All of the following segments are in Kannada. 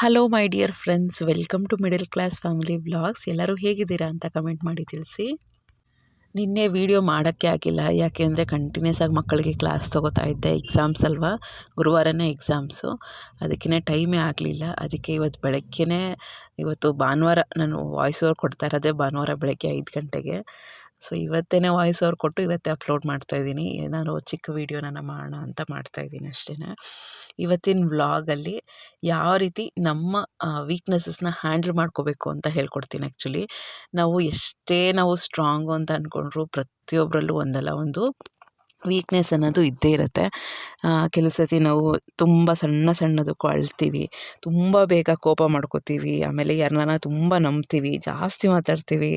Hello my dear friends welcome to middle class family vlogs ಎಲ್ಲರೂ ಹೇಗಿದ್ದೀರಾ ಅಂತ ಕಮೆಂಟ್ ಮಾಡಿ ತಿಳಿಸಿ. ನಿನ್ನೆ ವೀಡಿಯೋ ಮಾಡೋಕ್ಕೆ ಆಗಿಲ್ಲ. ಯಾಕೆಂದರೆ ಕಂಟಿನ್ಯೂಸ್ ಆಗಿ ಮಕ್ಕಳಿಗೆ ಕ್ಲಾಸ್ ತೊಗೋತಾ ಇದ್ದೆ. ಎಕ್ಸಾಮ್ಸ್ ಅಲ್ವಾ? ಗುರುವಾರನೇ ಎಕ್ಸಾಮ್ಸು ಅದಕ್ಕೇ ಟೈಮೇ ಆಗಲಿಲ್ಲ. ಅದಕ್ಕೆ ಇವತ್ತು ಬೆಳಗ್ಗೆನೇ, ಇವತ್ತು ಭಾನುವಾರ ನಾನು ವಾಯ್ಸ್ ಓವರ್ ಕೊಡ್ತಾ ಇರೋದೇ ಭಾನುವಾರ ಬೆಳಗ್ಗೆ ಐದು ಗಂಟೆಗೆ. ಸೊ ಇವತ್ತೇ ವಾಯ್ಸ್ ಓವರ್ ಕೊಟ್ಟು ಇವತ್ತೇ ಅಪ್ಲೋಡ್ ಮಾಡ್ತಾಯಿದ್ದೀನಿ ಏನಾದ್ರು ಚಿಕ್ಕ ವೀಡಿಯೋನ ಮಾಡೋಣ ಅಂತ ಮಾಡ್ತಾಯಿದ್ದೀನಿ ಅಷ್ಟೇ ಇವತ್ತಿನ ವ್ಲಾಗಲ್ಲಿ ಯಾವ ರೀತಿ ನಮ್ಮ ವೀಕ್ನೆಸಸ್ನ ಹ್ಯಾಂಡಲ್ ಮಾಡ್ಕೋಬೇಕು ಅಂತ ಹೇಳ್ಕೊಡ್ತೀನಿ ಆ್ಯಕ್ಚುಲಿ ನಾವು ಎಷ್ಟೇ ನಾವು ಸ್ಟ್ರಾಂಗು ಅಂತ ಅಂದ್ಕೊಂಡ್ರು ಪ್ರತಿಯೊಬ್ಬರಲ್ಲೂ ಒಂದಲ್ಲ ಒಂದು ವೀಕ್ನೆಸ್ ಅನ್ನೋದು ಇದ್ದೇ ಇರುತ್ತೆ. ಕೆಲವು ಸತಿ ನಾವು ತುಂಬ ಸಣ್ಣ ಸಣ್ಣದಕ್ಕೂ ಅಳ್ತೀವಿ ತುಂಬ ಬೇಗ ಕೋಪ ಮಾಡ್ಕೋತೀವಿ, ಆಮೇಲೆ ಯಾರನ್ನ ತುಂಬ ನಂಬ್ತೀವಿ, ಜಾಸ್ತಿ ಮಾತಾಡ್ತೀವಿ,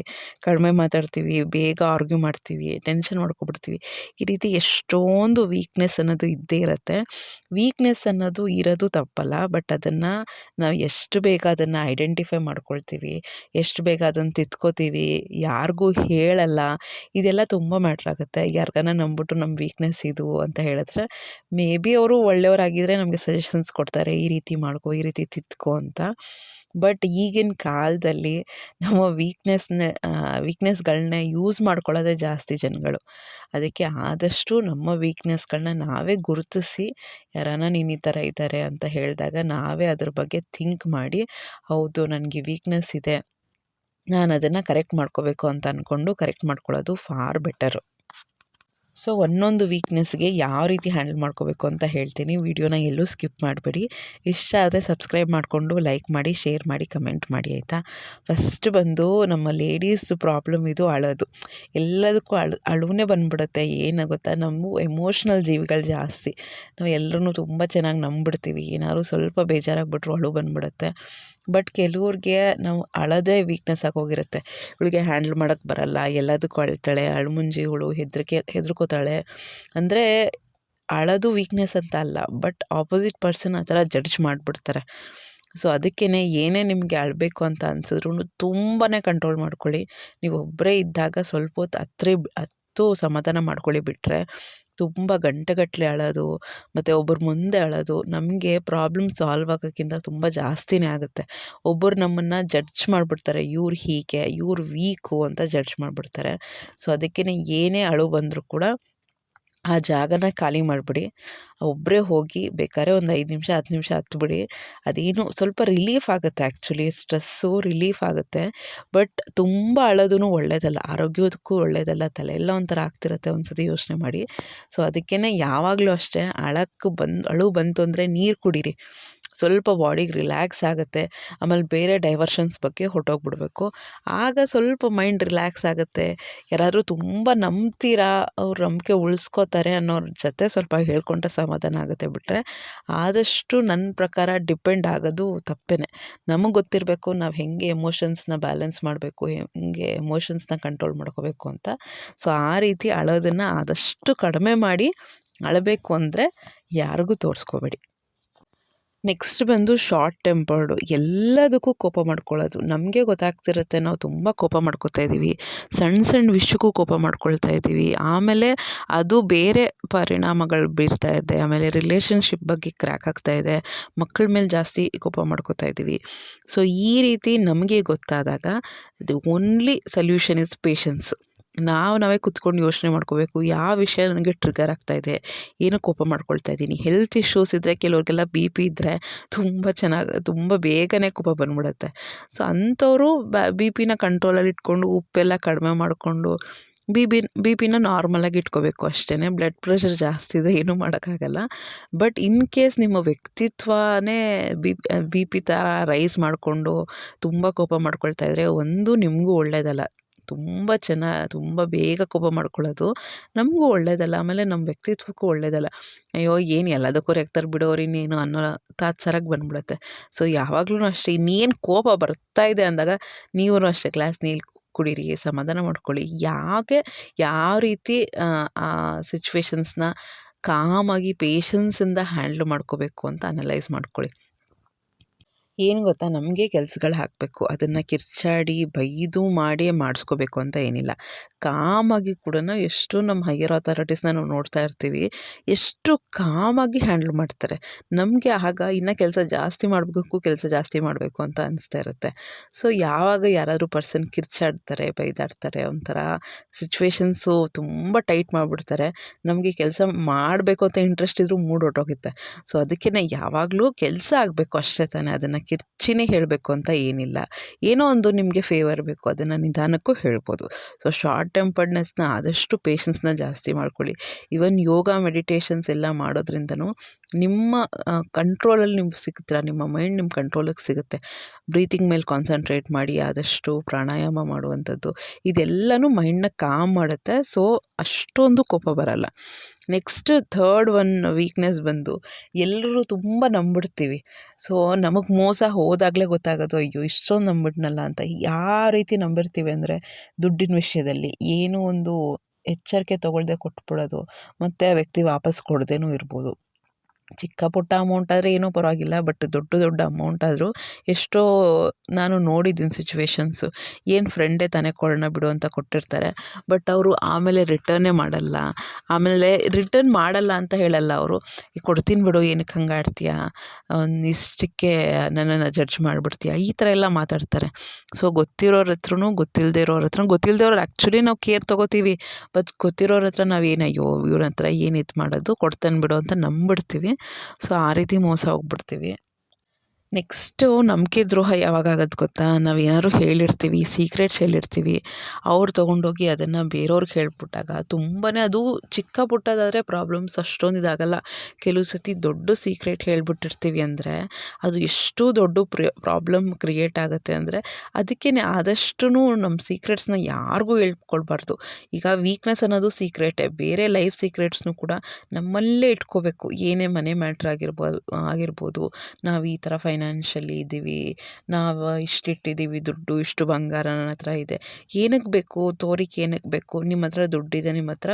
ಕಡಿಮೆ ಮಾತಾಡ್ತೀವಿ, ಬೇಗ ಆರ್ಗ್ಯೂ ಮಾಡ್ತೀವಿ ಟೆನ್ಷನ್ ಮಾಡ್ಕೊಬಿಡ್ತೀವಿ. ಈ ರೀತಿ ಎಷ್ಟೊಂದು ವೀಕ್ನೆಸ್ ಅನ್ನೋದು ಇದ್ದೇ ಇರುತ್ತೆ. ವೀಕ್ನೆಸ್ ಅನ್ನೋದು ಇರೋದು ತಪ್ಪಲ್ಲ ಬಟ್ ಅದನ್ನು ನಾವು ಎಷ್ಟು ಬೇಗ ಅದನ್ನು ಐಡೆಂಟಿಫೈ ಮಾಡ್ಕೊಳ್ತೀವಿ, ಎಷ್ಟು ಬೇಗ ಅದನ್ನು ತಿತ್ಕೋತೀವಿ ಯಾರಿಗೂ ಹೇಳಲ್ಲ, ಇದೆಲ್ಲ ತುಂಬ ಮ್ಯಾಟ್ರ್ ಆಗುತ್ತೆ. ಯಾರಿಗಾನ ನಂಬಿಟ್ಟು ನಮ್ಮ ವೀಕ್ನೆಸ್ ಇದು ಅಂತ ಹೇಳಿದ್ರೆ ಮೇ ಬಿ ಅವರು ಒಳ್ಳೆಯವರಾಗಿದ್ದರೆ ನಮಗೆ ಸಜೆಷನ್ಸ್ ಕೊಡ್ತಾರೆ, ಈ ರೀತಿ ಮಾಡ್ಕೊ, ಈ ರೀತಿ ತಿತ್ಕೋ ಅಂತ. ಬಟ್ ಈಗಿನ ಕಾಲದಲ್ಲಿ ನಮ್ಮ ವೀಕ್ನೆಸ್ನ ವೀಕ್ನೆಸ್ಗಳನ್ನ ಯೂಸ್ ಮಾಡ್ಕೊಳ್ಳೋದೇ ಜಾಸ್ತಿ ಜನಗಳು. ಅದಕ್ಕೆ ಆದಷ್ಟು ನಮ್ಮ ವೀಕ್ನೆಸ್ಗಳನ್ನ ನಾವೇ ಗುರುತಿಸಿ ಯಾರಾನ ನೀನು ಈ ಥರ ಇದ್ದಾರೆ ಅಂತ ಹೇಳಿದಾಗ ನಾವೇ ಅದ್ರ ಬಗ್ಗೆ ಥಿಂಕ್ ಮಾಡಿ, ಹೌದು, ನನಗೆ ವೀಕ್ನೆಸ್ ಇದೆ, ನಾನು ಅದನ್ನು ಕರೆಕ್ಟ್ ಮಾಡ್ಕೋಬೇಕು ಅಂತ ಅಂದ್ಕೊಂಡು ಕರೆಕ್ಟ್ ಮಾಡ್ಕೊಳ್ಳೋದು ಫಾರ್ ಬೆಟರು ಸೊ, ಒಂದೊಂದು ವೀಕ್ನೆಸ್ಗೆ ಯಾವ ರೀತಿ ಹ್ಯಾಂಡಲ್ ಮಾಡ್ಕೋಬೇಕು ಅಂತ ಹೇಳ್ತೀನಿ. ವಿಡಿಯೋನ ಎಲ್ಲೂ ಸ್ಕಿಪ್ ಮಾಡಬೇಡಿ. ಇಷ್ಟ ಆದರೆ ಸಬ್ಸ್ಕ್ರೈಬ್ ಮಾಡಿಕೊಂಡು ಲೈಕ್ ಮಾಡಿ ಶೇರ್ ಮಾಡಿ ಕಮೆಂಟ್ ಮಾಡಿ ಆಯಿತಾ? ಫಸ್ಟ್ ಬಂದು ನಮ್ಮ ಲೇಡೀಸ್ ಪ್ರಾಬ್ಲಮ್ ಇದು ಅಳೋದು. ಎಲ್ಲದಕ್ಕೂ ಅಳು ಅಳುವೇ ಬಂದ್ಬಿಡುತ್ತೆ. ಏನಾಗುತ್ತಾ? ನಮ್ಮ ಎಮೋಷ್ನಲ್ ಜೀವಿಗಳು ಜಾಸ್ತಿ. ನಾವು ಎಲ್ಲರೂ ತುಂಬ ಚೆನ್ನಾಗಿ ನಂಬಿಡ್ತೀವಿ. ಏನಾದ್ರು ಸ್ವಲ್ಪ ಬೇಜಾರಾಗಿಬಿಟ್ರು ಅಳು ಬಂದ್ಬಿಡುತ್ತೆ. ಬಟ್ ಕೆಲವ್ರಿಗೆ ನಾವು ಅಳೋದೇ ವೀಕ್ನೆಸ್ ಹೋಗಿರುತ್ತೆ. ಇವಳಿಗೆ ಹ್ಯಾಂಡ್ಲ್ ಮಾಡೋಕ್ಕೆ ಬರಲ್ಲ, ಎಲ್ಲದಕ್ಕೂ ಅಳ್ತಾಳೆ ಅಳ್ಮುಂಜಿ ಇವಳು ಹೆದರಿಕೆ, ಹೆದರ್ಕೋತಾಳೆ. ಅಂದರೆ ಅಳೋದು ವೀಕ್ನೆಸ್ ಅಂತ ಅಲ್ಲ ಬಟ್ ಆಪೋಸಿಟ್ ಪರ್ಸನ್ ಆ ಥರ ಜಡ್ಜ್ ಮಾಡಿಬಿಡ್ತಾರೆ. ಸೊ ಅದಕ್ಕೇ ಏನೇ ನಿಮಗೆ ಅಳಬೇಕು ಅಂತ ಅನ್ಸಿದ್ರು ತುಂಬಾ ಕಂಟ್ರೋಲ್ ಮಾಡ್ಕೊಳ್ಳಿ. ನೀವು ಒಬ್ಬರೇ ಇದ್ದಾಗ ಸ್ವಲ್ಪ ಹೊತ್ತು ಹತ್ತಿರ ಹತ್ತು ಸಮಾಧಾನ ಮಾಡ್ಕೊಳ್ಳಿ ಬಿಟ್ಟರೆ ತುಂಬ ಗಂಟೆಗಟ್ಟಲೆ ಅಳೋದು, ಮತ್ತು ಒಬ್ಬರ ಮುಂದೆ ಅಳೋದು ನಮಗೆ ಪ್ರಾಬ್ಲಮ್ ಸಾಲ್ವ್ ಆಗೋಕ್ಕಿಂತ ತುಂಬ ಜಾಸ್ತಿನೇ ಆಗುತ್ತೆ. ಒಬ್ಬರು ನಮ್ಮನ್ನು ಜಡ್ಜ್ ಮಾಡಿಬಿಡ್ತಾರೆ, ಇವ್ರು ಹೀಗೆ, ಇವ್ರು ವೀಕು ಅಂತ ಜಡ್ಜ್ ಮಾಡಿಬಿಡ್ತಾರೆ. ಸೊ ಅದಕ್ಕೇ ಏನೇ ಅಳು ಬಂದರೂ ಕೂಡ ಆ ಜಾಗನ ಖಾಲಿ ಮಾಡಿಬಿಡಿ. ಒಬ್ಬರೇ ಹೋಗಿ ಬೇಕಾದ್ರೆ ಒಂದು ಐದು ನಿಮಿಷ, ಹತ್ತು ನಿಮಿಷ ಹತ್ಬಿಡಿ. ಅದೇನು ಸ್ವಲ್ಪ ರಿಲೀಫ್ ಆಗುತ್ತೆ ಆ್ಯಕ್ಚುಲಿ ಸ್ಟ್ರೆಸ್ಸು ರಿಲೀಫ್ ಆಗುತ್ತೆ. ಬಟ್ ತುಂಬ ಅಳೋದೂ ಒಳ್ಳೆಯದಲ್ಲ ಆರೋಗ್ಯಕ್ಕೂ ಒಳ್ಳೆಯದಲ್ಲ ತಲೆ ಎಲ್ಲ ಒಂಥರ ಆಗ್ತಿರುತ್ತೆ ಒಂದು ಸತಿ ಯೋಚನೆ ಮಾಡಿ. ಸೊ ಅದಕ್ಕೇ ಯಾವಾಗಲೂ ಅಷ್ಟೇ ಅಳಕ್ಕೆ ಬಂದು, ಅಳು ಬಂತು ಅಂದರೆ ನೀರು ಕುಡೀರಿ. ಸ್ವಲ್ಪ ಬಾಡಿಗೆ ರಿಲ್ಯಾಕ್ಸ್ ಆಗುತ್ತೆ, ಆಮೇಲೆ ಬೇರೆ ಡೈವರ್ಷನ್ಸ್ ಬಗ್ಗೆ ಹೊಟ್ಟೋಗ್ಬಿಡ್ಬೇಕು ಆಗ ಸ್ವಲ್ಪ ಮೈಂಡ್ ರಿಲ್ಯಾಕ್ಸ್ ಆಗುತ್ತೆ. ಯಾರಾದರೂ ತುಂಬ ನಂಬ್ತೀರಾ, ಅವ್ರ ನಂಬಿಕೆ ಉಳಿಸ್ಕೋತಾರೆ ಅನ್ನೋರ ಜೊತೆ ಸ್ವಲ್ಪ ಹೇಳ್ಕೊಂಡ್ರೆ ಸಮಾಧಾನ ಆಗುತ್ತೆ ಬಿಟ್ಟರೆ ಆದಷ್ಟು ನನ್ನ ಪ್ರಕಾರ ಡಿಪೆಂಡ್ ಆಗೋದು ತಪ್ಪೇ ನಮಗೆ ಗೊತ್ತಿರಬೇಕು ನಾವು ಹೆಂಗೆ ಎಮೋಷನ್ಸ್ನ ಬ್ಯಾಲೆನ್ಸ್ ಮಾಡಬೇಕು, ಹೆಂಗೆ ಎಮೋಷನ್ಸ್ನ ಕಂಟ್ರೋಲ್ ಮಾಡ್ಕೋಬೇಕು ಅಂತ. ಸೊ ಆ ರೀತಿ ಅಳೋದನ್ನು ಆದಷ್ಟು ಕಡಿಮೆ ಮಾಡಿ ಅಳಬೇಕು ಅಂದರೆ ಯಾರಿಗೂ ತೋರಿಸ್ಕೋಬೇಡಿ. ನೆಕ್ಸ್ಟ್ ಬಂದು ಶಾರ್ಟ್ ಟೆಂಪರ್ಡು ಎಲ್ಲದಕ್ಕೂ ಕೋಪ ಮಾಡ್ಕೊಳ್ಳೋದು. ನಮಗೆ ಗೊತ್ತಾಗ್ತಿರುತ್ತೆ ನಾವು ತುಂಬ ಕೋಪ ಮಾಡ್ಕೊತಾ ಇದ್ದೀವಿ ಸಣ್ಣ ಸಣ್ಣ ವಿಷಯಕ್ಕೂ ಕೋಪ ಮಾಡ್ಕೊಳ್ತಾ ಇದ್ದೀವಿ ಆಮೇಲೆ ಅದು ಬೇರೆ ಪರಿಣಾಮಗಳು ಬೀರ್ತಾ ಇದೆ. ಆಮೇಲೆ ರಿಲೇಷನ್ಶಿಪ್ ಬಗ್ಗೆ ಕ್ರ್ಯಾಕ್ ಆಗ್ತಾ ಇದೆ. ಮಕ್ಕಳ ಮೇಲೆ ಜಾಸ್ತಿ ಕೋಪ ಮಾಡ್ಕೊತಾ ಇದ್ದೀವಿ ಸೊ ಈ ರೀತಿ ನಮಗೆ ಗೊತ್ತಾದಾಗ the only solution is patience ನಾವು ನಾವೇ ಕುತ್ಕೊಂಡು ಯೋಚನೆ ಮಾಡ್ಕೋಬೇಕು. ಯಾವ ವಿಷಯ ನನಗೆ ಟ್ರಿಗರ್ ಇದೆ, ಏನು ಕೋಪ ಮಾಡ್ಕೊಳ್ತಾ ಇದ್ದೀನಿ. ಹೆಲ್ತ್ ಇಶ್ಯೂಸ್ ಇದ್ದರೆ ಕೆಲವ್ರಿಗೆಲ್ಲ ಬಿ ಪಿ ಇದ್ದರೆ ತುಂಬ ಚೆನ್ನಾಗಿ, ತುಂಬ ಬೇಗನೆ ಕೋಪ ಬಂದ್ಬಿಡುತ್ತೆ. ಸೊ ಅಂಥವರು ಬಿ ಪಿನ ಕಂಟ್ರೋಲಲ್ಲಿ ಇಟ್ಕೊಂಡು ಉಪ್ಪೆಲ್ಲ ಕಡಿಮೆ ಮಾಡಿಕೊಂಡು ಬಿ ಬಿ ಬಿ ಪಿನ ನಾರ್ಮಲಾಗಿ ಇಟ್ಕೋಬೇಕು ಅಷ್ಟೇ ಬ್ಲಡ್ ಪ್ರೆಷರ್ ಜಾಸ್ತಿ ಇದ್ದರೆ ಏನೂ ಮಾಡೋಕ್ಕಾಗಲ್ಲ. ಬಟ್ ಇನ್ ಕೇಸ್ ನಿಮ್ಮ ವ್ಯಕ್ತಿತ್ವನೇ ಬಿ ಬಿ ಪಿ ಥರ ರೈಸ್ ಮಾಡಿಕೊಂಡು ತುಂಬ ಕೋಪ ಮಾಡ್ಕೊಳ್ತಾ ಇದ್ದರೆ ಒಂದು ನಿಮಗೂ ಒಳ್ಳೆಯದಲ್ಲ ತುಂಬ ಚೆನ್ನ, ತುಂಬ ಬೇಗ ಕೋಪ ಮಾಡ್ಕೊಳ್ಳೋದು ನಮಗೂ ಒಳ್ಳೆಯದಲ್ಲ ಆಮೇಲೆ ನಮ್ಮ ವ್ಯಕ್ತಿತ್ವಕ್ಕೂ ಒಳ್ಳೆಯದಲ್ಲ ಅಯ್ಯೋ, ಏನು ಎಲ್ಲದಕ್ಕೂ ರೆಕ್ತಾರೆ ಬಿಡೋರು ಇನ್ನೇನು ಅನ್ನೋ ತಾತ್ಸರಾಗಿ ಬಂದ್ಬಿಡುತ್ತೆ. ಸೊ ಯಾವಾಗಲೂ ಅಷ್ಟೇ, ಇನ್ನೇನು ಕೋಪ ಬರ್ತಾ ಇದೆ ಅಂದಾಗ ನೀವೂ ಅಷ್ಟೇ ಗ್ಲಾಸ್ ನೀರು ಕುಡೀರಿ, ಸಮಾಧಾನ ಮಾಡ್ಕೊಳ್ಳಿ. ಯಾಕೆ, ಯಾವ ರೀತಿ, ಆ ಸಿಚುವೇಶನ್ಸ್ನ ಕಾಮಾಗಿ ಪೇಷನ್ಸಿಂದ ಹ್ಯಾಂಡ್ಲ್ ಮಾಡ್ಕೋಬೇಕು ಅಂತ ಅನಲೈಸ್ ಮಾಡ್ಕೊಳ್ಳಿ. ಏನು ಗೊತ್ತಾ? ನಮಗೆ ಕೆಲ್ಸಗಳು ಹಾಕಬೇಕು. ಅದನ್ನು ಕಿರ್ಚಾಡಿ, ಬೈದು ಮಾಡಿ ಮಾಡಿಸ್ಕೋಬೇಕು ಅಂತ ಏನಿಲ್ಲ. ಕಾಮಾಗಿ ಕೂಡ ಎಷ್ಟು ನಮ್ಮ ಹೈಯರ್ ಅಥಾರಿಟೀಸ್ನ ನಾವು ನೋಡ್ತಾ ಇರ್ತೀವಿ. ಎಷ್ಟು ಕಾಮಾಗಿ ಹ್ಯಾಂಡಲ್ ಮಾಡ್ತಾರೆ. ನಮಗೆ ಆಗ ಇನ್ನು ಕೆಲಸ ಜಾಸ್ತಿ ಮಾಡಬೇಕು ಕೆಲಸ ಜಾಸ್ತಿ ಮಾಡಬೇಕು ಅಂತ ಅನಿಸ್ತಾ ಇರುತ್ತೆ. ಸೊ ಯಾವಾಗ ಯಾರಾದರೂ ಪರ್ಸನ್ ಕಿರ್ಚಾಡ್ತಾರೆ, ಬೈದಾಡ್ತಾರೆ ಒಂಥರ ಸಿಚುವೇಶನ್ಸು ತುಂಬ ಟೈಟ್ ಮಾಡಿಬಿಡ್ತಾರೆ. ನಮಗೆ ಕೆಲಸ ಮಾಡಬೇಕು ಅಂತ ಇಂಟ್ರೆಸ್ಟ್ ಇದ್ದರೂ ಮೂಡ್ ಹೊಟ್ಟೋಗುತ್ತೆ ಸೊ ಅದಕ್ಕೆ ಯಾವಾಗಲೂ ಕೆಲಸ ಆಗಬೇಕು ಅಷ್ಟೇ ತಾನೇ. ಅದನ್ನು ಕಿರ್ಚಿನೇ ಹೇಳಬೇಕು ಅಂತ ಏನಿಲ್ಲ. ಏನೋ ಒಂದು ನಿಮಗೆ ಫೇವರ್ ಬೇಕು, ಅದನ್ನು ನಿಧಾನಕ್ಕೂ ಹೇಳ್ಬೋದು. ಸೊ ಶಾರ್ಟ್ ಟೆಂಪರ್ಡ್ನೆಸ್ನ ಆದಷ್ಟು ಪೇಷನ್ಸ್ನ ಜಾಸ್ತಿ ಮಾಡ್ಕೊಳ್ಳಿ. ಈವನ್ ಯೋಗ ಮೆಡಿಟೇಷನ್ಸ್ ಎಲ್ಲ ಮಾಡೋದ್ರಿಂದನೂ ನಿಮ್ಮ ಕಂಟ್ರೋಲಲ್ಲಿ ನಿಮ್ಗೆ ಸಿಗುತ್ತೆ ನಿಮ್ಮ ಮೈಂಡ್ ನಿಮ್ಮ ಕಂಟ್ರೋಲಿಗೆ ಸಿಗುತ್ತೆ. ಬ್ರೀತಿಂಗ್ ಮೇಲೆ ಕಾನ್ಸಂಟ್ರೇಟ್ ಮಾಡಿ, ಆದಷ್ಟು ಪ್ರಾಣಾಯಾಮ ಮಾಡುವಂಥದ್ದು, ಇದೆಲ್ಲನೂ ಮೈಂಡ್ನ ಕಾಮ್ ಮಾಡುತ್ತೆ. ಸೊ ಅಷ್ಟೊಂದು ಕೋಪ ಬರಲ್ಲ. ನೆಕ್ಸ್ಟ್ ಥರ್ಡ್ ಒನ್ ವೀಕ್ನೆಸ್ ಬಂದು ಎಲ್ಲರೂ ತುಂಬ ನಂಬಿಡ್ತೀವಿ. ಸೊ ನಮಗೆ ಮೋಸ ಹೋದಾಗಲೇ ಗೊತ್ತಾಗೋದು, ಅಯ್ಯೋ, ಇಷ್ಟೊಂದು ನಂಬಿಟ್ನಲ್ಲ ಅಂತ. ಯಾವ ರೀತಿ ನಂಬಿರ್ತೀವಿ ಅಂದರೆ ದುಡ್ಡಿನ ವಿಷಯದಲ್ಲಿ ಏನೋ ಒಂದು ಎಚ್ಚರಿಕೆ ತೊಗೊಳ್ದೆ ಕೊಟ್ಬಿಡೋದು, ಮತ್ತು ಆ ವ್ಯಕ್ತಿ ವಾಪಸ್ ಕೊಡದೇನೂ ಇರ್ಬೋದು. ಚಿಕ್ಕ ಪುಟ್ಟ ಅಮೌಂಟ್ ಆದರೆ ಏನೂ ಪರವಾಗಿಲ್ಲ ಬಟ್ ದೊಡ್ಡ ದೊಡ್ಡ ಅಮೌಂಟ್ ಆದರೂ ಎಷ್ಟೋ ನಾನು ನೋಡಿದ್ದೀನಿ ಸಿಚುವೇಶನ್ಸು ಏನು ಫ್ರೆಂಡೇ ತಾನೇ ಕೊಡೋಣ ಬಿಡು ಅಂತ ಕೊಟ್ಟಿರ್ತಾರೆ ಬಟ್ ಅವರು ಆಮೇಲೆ ರಿಟರ್ನೇ ಮಾಡಲ್ಲ. ಆಮೇಲೆ ರಿಟರ್ನ್ ಮಾಡಲ್ಲ ಅಂತ ಹೇಳಲ್ಲ ಅವರು. ಈ ಕೊಡ್ತೀನಿ ಬಿಡು, ಏನಕ್ಕೆ ಹಂಗೆ ಆಡ್ತೀಯ? ಇಷ್ಟಕ್ಕೆ ನನ್ನನ್ನು ಜಡ್ಜ್ ಮಾಡಿಬಿಡ್ತೀಯ? ಈ ಥರ ಎಲ್ಲ ಮಾತಾಡ್ತಾರೆ. ಸೊ ಗೊತ್ತಿರೋರ ಹತ್ರನು ಗೊತ್ತಿಲ್ಲದೆ ಇರೋರ ಹತ್ರ ಗೊತ್ತಿಲ್ಲದೆ ಅವ್ರು ಆ್ಯಕ್ಚುಲಿ ನಾವು ಕೇರ್ ತೊಗೋತೀವಿ ಬಟ್ ಗೊತ್ತಿರೋರ ಹತ್ರ ನಾವು ಏನಯ್ಯೋ ಅಯ್ಯೋ, ಇವ್ರ ಹತ್ರ ಏನು ಇದು ಮಾಡೋದು? ಕೊಡ್ತಾನೆ ಬಿಡು ಅಂತ ನಂಬಿಡ್ತೀವಿ. ಸೊ ಆ ರೀತಿ ಮೋಸ ಹೋಗ್ಬಿಡ್ತೀವಿ. ನೆಕ್ಸ್ಟು ನಂಬಿಕೆ ದ್ರೋಹ ಯಾವಾಗ ಆಗೋದು ಗೊತ್ತಾ? ನಾವು ಏನಾದ್ರು ಹೇಳಿರ್ತೀವಿ ಸೀಕ್ರೆಟ್ಸ್ ಹೇಳಿರ್ತೀವಿ, ಅವ್ರು ತೊಗೊಂಡೋಗಿ ಅದನ್ನು ಬೇರೆಯವ್ರಿಗೆ ಹೇಳ್ಬಿಟ್ಟಾಗ ತುಂಬಾ ಅದು ಚಿಕ್ಕ ಪುಟ್ಟದಾದರೆ ಪ್ರಾಬ್ಲಮ್ಸ್ ಅಷ್ಟೊಂದು ಇದಾಗಲ್ಲ. ಕೆಲವು ಸತಿ ದೊಡ್ಡ ಸೀಕ್ರೆಟ್ ಹೇಳಿಬಿಟ್ಟಿರ್ತೀವಿ ಅಂದರೆ ಅದು ಎಷ್ಟು ದೊಡ್ಡ ಪ್ರ ಪ್ರಾಬ್ಲಮ್ ಕ್ರಿಯೇಟ್ ಆಗುತ್ತೆ ಅಂದರೆ ಅದಕ್ಕೇ ಆದಷ್ಟು ನಮ್ಮ ಸೀಕ್ರೆಟ್ಸ್ನ ಯಾರಿಗೂ ಹೇಳ್ಕೊಳ್ಬಾರ್ದು. ಈಗ ವೀಕ್ನೆಸ್ ಅನ್ನೋದು ಸೀಕ್ರೆಟೇ ಬೇರೆ ಲೈಫ್ ಸೀಕ್ರೆಟ್ಸ್ನು ಕೂಡ ನಮ್ಮಲ್ಲೇ ಇಟ್ಕೋಬೇಕು. ಏನೇ ಮನೆ ಮ್ಯಾಟ್ರ್ ಆಗಿರ್ಬೋದು ಆಗಿರ್ಬೋದು, ನಾವು ಈ ಥರ ಫೈನ್ ಫೈನಾನ್ಷಿಯಲಿ ಇದ್ದೀವಿ, ನಾವು ಇಷ್ಟಿಟ್ಟಿದ್ದೀವಿ ದುಡ್ಡು, ಇಷ್ಟು ಬಂಗಾರ ನನ್ನ ಹತ್ರ ಇದೆ. ಏನಕ್ಕೆ ಬೇಕು? ತೋರಿಕೆ ಏನಕ್ಕೆ ಬೇಕು? ನಿಮ್ಮ ಹತ್ರ ದುಡ್ಡಿದೆ ನಿಮ್ಮ ಹತ್ರ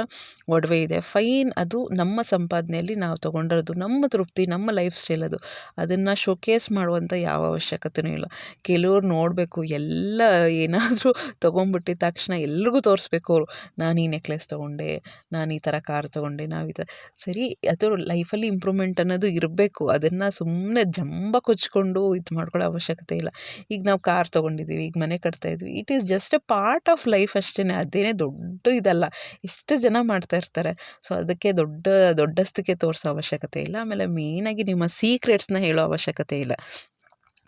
ಒಡವೆ ಇದೆ. ಫೈನ್ ಅದು ನಮ್ಮ ಸಂಪಾದನೆಯಲ್ಲಿ ನಾವು ತೊಗೊಂಡಿರೋದು, ನಮ್ಮ ತೃಪ್ತಿ, ನಮ್ಮ ಲೈಫ್ ಸ್ಟೈಲ್ ಅದು. ಅದನ್ನು ಶೋಕೇಸ್ ಮಾಡುವಂಥ ಯಾವ ಅವಶ್ಯಕತೆಯೂ ಇಲ್ಲ. ಕೆಲವ್ರು ನೋಡಬೇಕು, ಎಲ್ಲ ಏನಾದರೂ ತೊಗೊಂಡ್ಬಿಟ್ಟಿದ ತಕ್ಷಣ ಎಲ್ರಿಗೂ ತೋರಿಸ್ಬೇಕು ಅವರು. ನಾನು ಈ ನೆಕ್ಲೆಸ್ ತೊಗೊಂಡೆ, ನಾನು ಈ ಥರ ಕಾರ್ ತೊಗೊಂಡೆ, ನಾವು ಈ ಥರ ಸರಿ ಅದು ಲೈಫಲ್ಲಿ ಇಂಪ್ರೂವ್ಮೆಂಟ್ ಅನ್ನೋದು ಇರಬೇಕು. ಅದನ್ನು ಸುಮ್ಮನೆ ಜಂಬ ಕೊಚ್ಕೊಂಡು ಮಾಡಿಕೊಂಡು ಇದು ಮಾಡ್ಕೊಳ್ಳೋ ಅವಶ್ಯಕತೆ ಇಲ್ಲ. ಈಗ ನಾವು ಕಾರ್ ತೊಗೊಂಡಿದ್ದೀವಿ ಈಗ ಮನೆ ಕಟ್ತಾ ಇದ್ವಿ. It is just a part of life ಅಷ್ಟೇ ಅದೇನೇ ದೊಡ್ಡ ಇದಲ್ಲ. ಎಷ್ಟು ಜನ ಮಾಡ್ತಾ ಇರ್ತಾರೆ. ಸೊ ಅದಕ್ಕೆ ದೊಡ್ಡ ದೊಡ್ಡಸ್ತಿಕೆ ತೋರಿಸೋ ಅವಶ್ಯಕತೆ ಇಲ್ಲ. ಆಮೇಲೆ ಮೇನಾಗಿ ನಿಮ್ಮ ಸೀಕ್ರೆಟ್ಸ್ನ ಹೇಳೋ ಅವಶ್ಯಕತೆ ಇಲ್ಲ.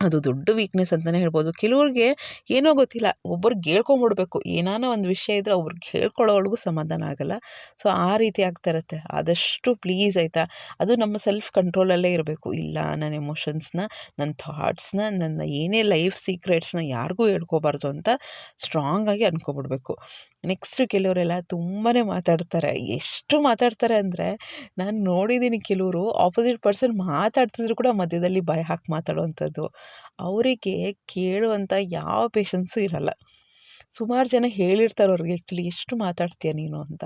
ಅದು ದೊಡ್ಡ ವೀಕ್ನೆಸ್ ಅಂತಲೇ ಹೇಳ್ಬೋದು. ಕೆಲವ್ರಿಗೆ ಏನೋ ಗೊತ್ತಿಲ್ಲ ಒಬ್ಬರಿಗೆ ಹೇಳ್ಕೊಂಬಿಡ್ಬೇಕು ಏನಾನ ಒಂದು ವಿಷಯ ಇದ್ದರೆ ಅವ್ರಿಗೆ ಹೇಳ್ಕೊಳ್ಳೋವರೆಗೂ ಸಮಾಧಾನ ಆಗೋಲ್ಲ. ಸೊ ಆ ರೀತಿ ಆಗ್ತಾ ಇರುತ್ತೆ. ಆದಷ್ಟು ಪ್ಲೀಸ್ ಆಯಿತಾ? ಅದು ನಮ್ಮ ಸೆಲ್ಫ್ ಕಂಟ್ರೋಲಲ್ಲೇ ಇರಬೇಕು. ಇಲ್ಲ ನನ್ನ ಎಮೋಷನ್ಸ್ನ ನನ್ನ ಥಾಟ್ಸ್ನ ನನ್ನ ಏನೇ ಲೈಫ್ ಸೀಕ್ರೆಟ್ಸ್ನ ಯಾರಿಗೂ ಹೇಳ್ಕೋಬಾರ್ದು ಅಂತ ಸ್ಟ್ರಾಂಗಾಗಿ ಅನ್ಕೊಬಿಡ್ಬೇಕು. ನೆಕ್ಸ್ಟ್ ಕೆಲವರೆಲ್ಲ ತುಂಬಾ ಮಾತಾಡ್ತಾರೆ. ಎಷ್ಟು ಮಾತಾಡ್ತಾರೆ ಅಂದರೆ, ನಾನು ನೋಡಿದ್ದೀನಿ ಕೆಲವರು ಆಪೋಸಿಟ್ ಪರ್ಸನ್ ಮಾತಾಡ್ತಿದ್ರು ಕೂಡ ಮಧ್ಯದಲ್ಲಿ ಬಾಯಿ ಹಾಕಿ ಮಾತಾಡುವಂಥದ್ದು ಅವರಿಗೆ ಕೇಳುವಂಥ ಯಾವ ಪೇಷನ್ಸು ಇರಲ್ಲ. ಸುಮಾರು ಜನ ಹೇಳಿರ್ತಾರೆ ಅವ್ರಿಗೆ ಆ್ಯಕ್ಚುಲಿ ಎಷ್ಟು ಮಾತಾಡ್ತೀಯ ನೀನು ಅಂತ.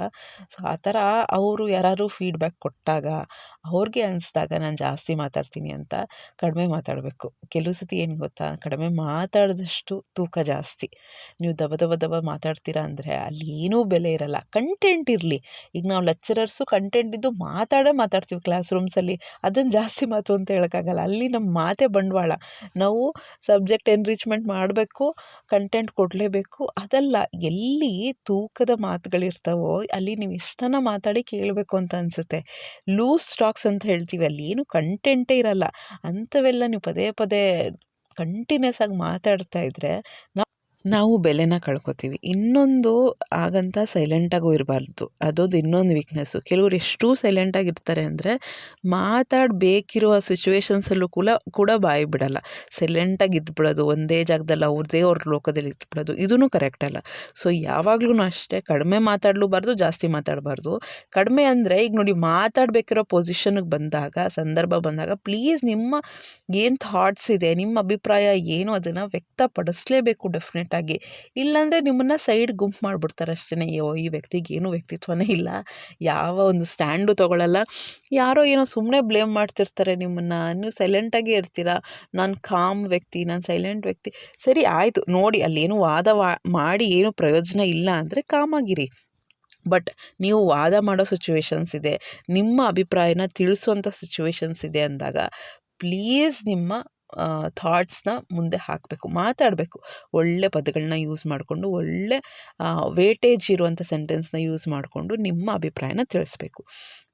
ಸೊ, ಆ ಥರ ಅವರು ಯಾರಾದ್ರು ಫೀಡ್ಬ್ಯಾಕ್ ಕೊಟ್ಟಾಗ, ಅವ್ರಿಗೆ ಅನಿಸ್ದಾಗ ನಾನು ಜಾಸ್ತಿ ಮಾತಾಡ್ತೀನಿ ಅಂತ ಕಡಿಮೆ ಮಾತಾಡಬೇಕು. ಕೆಲವು ಸತಿ ಏನು ಗೊತ್ತಾ, ಕಡಿಮೆ ಮಾತಾಡಿದಷ್ಟು ತೂಕ ಜಾಸ್ತಿ. ನೀವು ದಬ ದಬ ದಬ ಮಾತಾಡ್ತೀರಾ ಅಂದರೆ ಅಲ್ಲಿ ಏನೂ ಬೆಲೆ ಇರಲ್ಲ. ಕಂಟೆಂಟ್ ಇರಲಿ. ಈಗ ನಾವು ಲೆಕ್ಚರರ್ಸು ಕಂಟೆಂಟ್ ಇದ್ದು ಮಾತಾಡೇ ಮಾತಾಡ್ತೀವಿ ಕ್ಲಾಸ್ ರೂಮ್ಸಲ್ಲಿ ಅದನ್ನು ಜಾಸ್ತಿ ಮಾತು ಅಂತ ಹೇಳೋಕ್ಕಾಗಲ್ಲ. ಅಲ್ಲಿ ನಮ್ಮ ಮಾತೆ ಬಂಡವಾಳ. ನಾವು ಸಬ್ಜೆಕ್ಟ್ ಎನ್ರಿಚ್ಮೆಂಟ್ ಮಾಡಬೇಕು ಕಂಟೆಂಟ್ ಕೊಡಲೇಬೇಕು ಅದಲ್ಲ ಎಲ್ಲಿ ತೂಕದ ಮಾತುಗಳಿರ್ತಾವೋ, ಅಲ್ಲಿ ನೀವು ಇಷ್ಟನ ಮಾತಾಡಿ ಕೇಳಬೇಕು ಅಂತ ಅನಿಸುತ್ತೆ. ಲೂಸ್ ಸ್ಟಾಕ್ಸ್ ಅಂತ ಹೇಳ್ತೀವಿ, ಅಲ್ಲಿ ಏನು ಕಂಟೆಂಟೇ ಇರಲ್ಲ. ಅಂಥವೆಲ್ಲ ನೀವು ಪದೇ ಪದೇ ಕಂಟಿನ್ಯೂಸ್ ಆಗಿ ಮಾತಾಡ್ತಾ ಇದ್ದರೆ ನಾವು ನಾವು ಬೆಲೆನ ಕಳ್ಕೊತೀವಿ. ಇನ್ನೊಂದು ಹಾಗಂತ ಸೈಲೆಂಟಾಗೂ ಇರಬಾರ್ದು. ಅದೊಂದು ಇನ್ನೊಂದು ವೀಕ್ನೆಸ್ಸು ಕೆಲವರು ಎಷ್ಟು ಸೈಲೆಂಟಾಗಿರ್ತಾರೆ ಅಂದರೆ ಮಾತಾಡಬೇಕಿರುವ ಸಿಚುವೇಶನ್ಸಲ್ಲೂ ಕೂಡ ಕೂಡ ಬಾಯಿ ಬಿಡಲ್ಲ. ಸೈಲೆಂಟಾಗಿ ಇದ್ಬಿಡೋದು, ಒಂದೇ ಜಾಗದಲ್ಲಿ, ಅವ್ರದೇ ಅವ್ರ ಲೋಕದಲ್ಲಿ ಇದ್ಬಿಡೋದು ಇದೂ ಕರೆಕ್ಟ್ ಅಲ್ಲ. ಸೊ ಯಾವಾಗ್ಲೂ ಅಷ್ಟೇ ಕಡಿಮೆ ಮಾತಾಡಲೂಬಾರ್ದು, ಜಾಸ್ತಿ ಮಾತಾಡಬಾರ್ದು. ಕಡಿಮೆ ಅಂದರೆ ಈಗ ನೋಡಿ ಮಾತಾಡಬೇಕಿರೋ ಪೊಸಿಷನ್ಗೆ ಬಂದಾಗ, ಸಂದರ್ಭ ಬಂದಾಗ ಪ್ಲೀಸ್ ನಿಮ್ಮ ಏನು ಥಾಟ್ಸ್ ಇದೆ, ನಿಮ್ಮ ಅಭಿಪ್ರಾಯ ಏನು ಅದನ್ನು ವ್ಯಕ್ತಪಡಿಸಲೇಬೇಕು ಡೆಫಿನೆಟ್ ಆಗಿ ಇಲ್ಲಾಂದರೆ ನಿಮ್ಮನ್ನು ಸೈಡ್ ಗುಂಪು ಮಾಡಿಬಿಡ್ತಾರೆ ಅಷ್ಟೇ ಅಯ್ಯೋ, ಈ ವ್ಯಕ್ತಿಗೆ ಏನೂ ವ್ಯಕ್ತಿತ್ವನೇ ಇಲ್ಲ. ಯಾವ ಒಂದು ಸ್ಟ್ಯಾಂಡು ತೊಗೊಳ್ಳಲ್ಲ ಯಾರೋ ಏನೋ ಸುಮ್ಮನೆ ಬ್ಲೇಮ್ ಮಾಡ್ತಿರ್ತಾರೆ ನಿಮ್ಮನ್ನು. ನೀವು ಸೈಲೆಂಟಾಗೇ ಇರ್ತೀರ? ನಾನು ಕಾಮ್ ವ್ಯಕ್ತಿ, ನಾನು ಸೈಲೆಂಟ್ ವ್ಯಕ್ತಿ. ಸರಿ, ಆಯಿತು. ನೋಡಿ, ಅಲ್ಲೇನು ವಾದ ವಾ, ಮಾಡಿ ಏನು ಪ್ರಯೋಜನ ಇಲ್ಲ ಅಂದರೆ ಕಾಮಾಗಿರಿ ಬಟ್ ನೀವು ವಾದ ಮಾಡೋ ಸಿಚುವೇಶನ್ಸ್ ಇದೆ. ನಿಮ್ಮ ಅಭಿಪ್ರಾಯನ ತಿಳಿಸುವಂಥ ಸಿಚುವೇಶನ್ಸ್ ಇದೆ ಅಂದಾಗ ಪ್ಲೀಸ್ ನಿಮ್ಮ ಥಾಟ್ಸ್ನ ಮುಂದೆ ಹಾಕಬೇಕು, ಮಾತಾಡಬೇಕು. ಒಳ್ಳೆ ಪದಗಳನ್ನ ಯೂಸ್ ಮಾಡಿಕೊಂಡು, ಒಳ್ಳೆ ವೇಟೇಜ್ ಇರುವಂಥ ಸೆಂಟೆನ್ಸ್ನ ಯೂಸ್ ಮಾಡಿಕೊಂಡು ನಿಮ್ಮ ಅಭಿಪ್ರಾಯನ ತಿಳಿಸ್ಬೇಕು.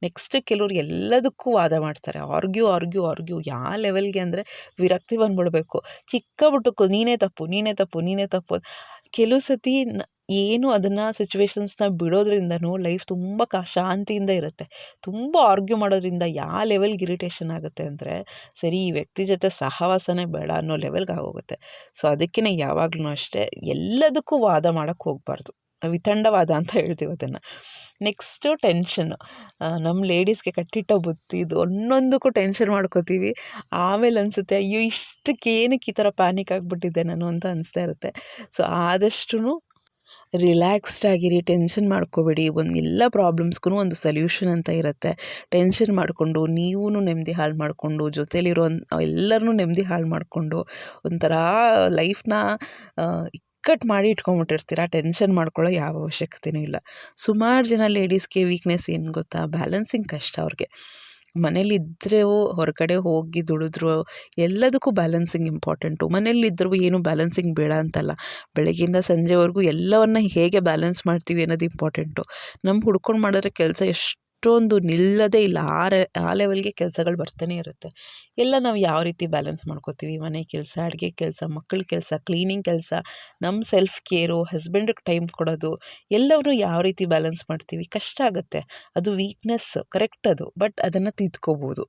ನೆಕ್ಸ್ಟ್ ಕೆಲವ್ರು ಎಲ್ಲದಕ್ಕೂ ವಾದ ಮಾಡ್ತಾರೆ. Argue argue argue. ಯಾವ ಲೆವೆಲ್ಗೆ ಅಂದರೆ ವಿರಕ್ತಿ ಬಂದ್ಬಿಡ್ಬೇಕು. ಚಿಕ್ಕ ಬಿಟ್ಟಕ್ಕೂ ನೀನೇ ತಪ್ಪು ನೀನೇ ತಪ್ಪು ನೀನೇ ತಪ್ಪು. ಕೆಲವು ಸತಿ ಏನು ಅದನ್ನು ಸಿಚುವೇಶನ್ಸ್ನ ಬಿಡೋದ್ರಿಂದನೂ ಲೈಫ್ ತುಂಬ ಕ, ಶಾಂತಿಯಿಂದ ಇರುತ್ತೆ. ತುಂಬ ಆರ್ಗ್ಯೂ ಮಾಡೋದ್ರಿಂದ ಯಾವ ಲೆವೆಲ್ಗೆ ಇರಿಟೇಷನ್ ಆಗುತ್ತೆ ಅಂದರೆ, ಸರಿ ಈ ವ್ಯಕ್ತಿ ಜೊತೆ ಸಹವಾಸನೇ ಬೇಡ ಅನ್ನೋ ಲೆವೆಲ್ಗೆ ಆಗೋಗುತ್ತೆ. ಸೊ ಅದಕ್ಕೇ ಯಾವಾಗಲೂ ಅಷ್ಟೇ ಎಲ್ಲದಕ್ಕೂ ವಾದ ಮಾಡೋಕ್ಕೆ ಹೋಗಬಾರ್ದು. ವಿತಂಡವಾದ ಅಂತ ಹೇಳ್ತೀವಿ ಅದನ್ನು. ನೆಕ್ಸ್ಟು ಟೆನ್ಷನ್ನು ನಮ್ಮ ಲೇಡೀಸ್ಗೆ ಕಟ್ಟಿಟ್ಟ ಬುತ್ತಿ ಇದು ಒಂದೊಂದಕ್ಕೂ ಟೆನ್ಷನ್ ಮಾಡ್ಕೋತೀವಿ. ಆಮೇಲೆ ಅನಿಸುತ್ತೆ, ಅಯ್ಯೋ ಇಷ್ಟಕ್ಕೆ ಏನಕ್ಕೆ ಈ ಥರ ಪ್ಯಾನಿಕ್ ಆಗಿಬಿಟ್ಟಿದ್ದೆ ನಾನು ಅಂತ ಅನಿಸ್ತಾ ಇರುತ್ತೆ. ಸೊ ಆದಷ್ಟು ರಿಲ್ಯಾಕ್ಸ್ಡ್ ಆಗಿರಿ, ಟೆನ್ಷನ್ ಮಾಡ್ಕೋಬೇಡಿ. ಒಂದು ಎಲ್ಲ ಪ್ರಾಬ್ಲಮ್ಸ್ಗೂ ಒಂದು ಸೊಲ್ಯೂಷನ್ ಅಂತ ಇರುತ್ತೆ. ಟೆನ್ಷನ್ ಮಾಡಿಕೊಂಡು ನೀವೂ ನೆಮ್ಮದಿ ಹಾಳು ಮಾಡಿಕೊಂಡು, ಜೊತೇಲಿರೋ ಎಲ್ಲರನ್ನೂ ನೆಮ್ಮದಿ ಹಾಳು ಮಾಡಿಕೊಂಡು, ಒಂಥರ ಲೈಫ್ನ ಕಟ್ ಮಾಡಿ ಇಟ್ಕೊಂಬಿಟ್ಟಿರ್ತೀರ. ಟೆನ್ಷನ್ ಮಾಡ್ಕೊಳ್ಳೋ ಯಾವ ಅವಶ್ಯಕತೆಯೂ ಇಲ್ಲ. ಸುಮಾರು ಜನ ಲೇಡೀಸ್ಗೆ ವೀಕ್ನೆಸ್ ಏನು ಗೊತ್ತಾ? ಬ್ಯಾಲೆನ್ಸಿಂಗ್ ಕಷ್ಟ ಅವ್ರಿಗೆ. ಮನೇಲಿದ್ದರೆ ಹೊರಗಡೆ ಹೋಗಿ ದುಡಿದ್ರು, ಎಲ್ಲದಕ್ಕೂ ಬ್ಯಾಲೆನ್ಸಿಂಗ್ ಇಂಪಾರ್ಟೆಂಟು ಮನೇಲಿದ್ದರೂ ಏನು ಬ್ಯಾಲೆನ್ಸಿಂಗ್ ಬೇಡ ಅಂತಲ್ಲ. ಬೆಳಗ್ಗೆಯಿಂದ ಸಂಜೆವರೆಗೂ ಎಲ್ಲವನ್ನು ಹೇಗೆ ಬ್ಯಾಲೆನ್ಸ್ ಮಾಡ್ತೀವಿ ಅನ್ನೋದು ಇಂಪಾರ್ಟೆಂಟು ನಮ್ಮ ಹುಡ್ಕೊಂಡು ಮಾಡಿದ್ರೆ ಕೆಲಸ ಎಷ್ಟು ಅಷ್ಟೊಂದು ನಿಲ್ಲದೇ ಇಲ್ಲ. ಆ ಆ ಲೆವೆಲ್ಗೆ ಕೆಲಸಗಳು ಬರ್ತಾನೆ ಇರುತ್ತೆ. ಎಲ್ಲ ನಾವು ಯಾವ ರೀತಿ ಬ್ಯಾಲೆನ್ಸ್ ಮಾಡ್ಕೋತೀವಿ? ಮನೆ ಕೆಲಸ, ಅಡುಗೆ ಕೆಲಸ ಮಕ್ಕಳ ಕೆಲಸ ಕ್ಲೀನಿಂಗ್ ಕೆಲಸ ನಮ್ಮ ಸೆಲ್ಫ್ ಕೇರು ಹಸ್ಬೆಂಡಿಗೆ ಟೈಮ್ ಕೊಡೋದು, ಎಲ್ಲವನ್ನೂ ಯಾವ ರೀತಿ ಬ್ಯಾಲೆನ್ಸ್ ಮಾಡ್ತೀವಿ? ಕಷ್ಟ ಆಗುತ್ತೆ. ಅದು ವೀಕ್ನೆಸ್ ಕರೆಕ್ಟ್ ಅದು. ಬಟ್ ಅದನ್ನು ತಿದ್ಕೋಬೋದು.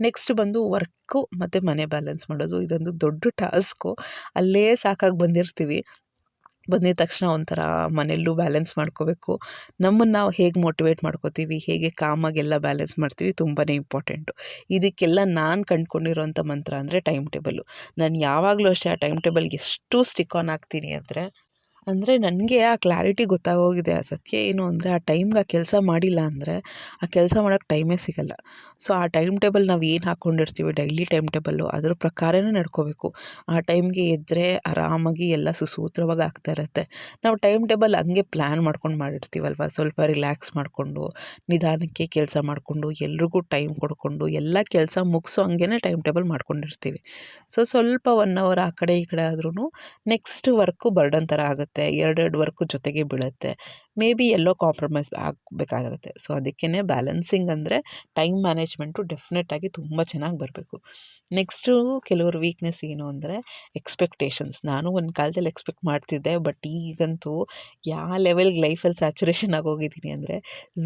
ನೆಕ್ಸ್ಟ್ ಬಂದು ವರ್ಕು ಮತ್ತು ಮನೆ ಬ್ಯಾಲೆನ್ಸ್ ಮಾಡೋದು. ಇದೊಂದು ದೊಡ್ಡ ಟಾಸ್ಕು ಅಲ್ಲೇ ಸಾಕಾಗಿ ಬಂದಿರ್ತೀವಿ. ಬಂದಿದ ತಕ್ಷಣ ಒಂಥರ ಮನೆಯಲ್ಲೂ ಬ್ಯಾಲೆನ್ಸ್ ಮಾಡ್ಕೋಬೇಕು. ನಮ್ಮನ್ನು ನಾವು ಹೇಗೆ ಮೋಟಿವೇಟ್ ಮಾಡ್ಕೋತೀವಿ, ಹೇಗೆ ಕಾಮಾಗೆಲ್ಲ ಬ್ಯಾಲೆನ್ಸ್ ಮಾಡ್ತೀವಿ ತುಂಬಾ ಇಂಪಾರ್ಟೆಂಟು ಇದಕ್ಕೆಲ್ಲ ನಾನು ಕಂಡುಕೊಂಡಿರೋಂಥ ಮಂತ್ರ ಅಂದರೆ ಟೈಮ್ ಟೇಬಲ್ಲು ನಾನು ಯಾವಾಗಲೂ ಅಷ್ಟೇ ಆ ಟೈಮ್ ಟೇಬಲ್ಗೆ ಎಷ್ಟು ಸ್ಟಿಕ್ ಆನ್ ಆಗ್ತೀನಿ ಅಂದರೆ ಅಂದರೆ ನನಗೆ ಆ ಕ್ಲಾರಿಟಿ ಗೊತ್ತಾಗೋಗಿದೆ ಆ ಸತ್ಯ ಏನು ಅಂದರೆ ಆ ಟೈಮ್ಗೆ ಆ ಕೆಲಸ ಮಾಡಿಲ್ಲ ಅಂದರೆ ಆ ಕೆಲಸ ಮಾಡೋಕ್ಕೆ ಟೈಮೇ ಸಿಗಲ್ಲ. ಸೊ ಆ ಟೈಮ್ ಟೇಬಲ್ ನಾವು ಏನು ಹಾಕ್ಕೊಂಡಿರ್ತೀವಿ ಡೈಲಿ ಟೈಮ್ ಟೇಬಲ್ಲು ಅದ್ರ ಪ್ರಕಾರನೇ ನಡ್ಕೋಬೇಕು. ಆ ಟೈಮ್ಗೆ ಇದ್ದರೆ ಆರಾಮಾಗಿ ಎಲ್ಲ ಸುಸೂತ್ರವಾಗಿ ಆಗ್ತಾ ಇರುತ್ತೆ. ನಾವು ಟೈಮ್ ಟೇಬಲ್ ಹಂಗೆ ಪ್ಲ್ಯಾನ್ ಮಾಡ್ಕೊಂಡು ಮಾಡಿರ್ತೀವಲ್ವ? ಸ್ವಲ್ಪ ರಿಲ್ಯಾಕ್ಸ್ ಮಾಡಿಕೊಂಡು, ನಿಧಾನಕ್ಕೆ ಕೆಲಸ ಮಾಡಿಕೊಂಡು, ಎಲ್ರಿಗೂ ಟೈಮ್ ಕೊಡ್ಕೊಂಡು, ಎಲ್ಲ ಕೆಲಸ ಮುಗಿಸೋ ಹಂಗೆ ಟೈಮ್ ಟೇಬಲ್ ಮಾಡ್ಕೊಂಡಿರ್ತೀವಿ. ಸೊ ಸ್ವಲ್ಪ ಒನ್ ಅವರ್ ಆ ಕಡೆ ಈ ಕಡೆ ಆದ್ರೂ ನೆಕ್ಸ್ಟ್ ವರ್ಕು ಬರ್ಡನ್ ಥರ ಆಗುತ್ತೆ. ಎರಡೆರಡು ವರ್ಕು ಜೊತೆಗೆ ಬೀಳುತ್ತೆ. ಮೇ ಬಿ ಎಲ್ಲೋ ಕಾಂಪ್ರಮೈಸ್ ಆಗಬೇಕಾಗುತ್ತೆ. ಸೊ ಅದಕ್ಕೇ ಬ್ಯಾಲೆನ್ಸಿಂಗ್ ಅಂದರೆ ಟೈಮ್ ಮ್ಯಾನೇಜ್ಮೆಂಟು ಡೆಫಿನೆಟಾಗಿ ತುಂಬ ಚೆನ್ನಾಗಿ ಬರಬೇಕು. ನೆಕ್ಸ್ಟು ಕೆಲವ್ರ ವೀಕ್ನೆಸ್ ಏನು ಅಂದರೆ ಎಕ್ಸ್ಪೆಕ್ಟೇಷನ್ಸ್ ನಾನು ಒಂದು ಕಾಲದಲ್ಲಿ ಎಕ್ಸ್ಪೆಕ್ಟ್ ಮಾಡ್ತಿದ್ದೆ ಬಟ್ ಈಗಂತೂ ಯಾವ ಲೆವೆಲ್ಗೆ ಲೈಫಲ್ಲಿ ಸ್ಯಾಚುರೇಷನ್ ಆಗೋಗಿದ್ದೀನಿ ಅಂದರೆ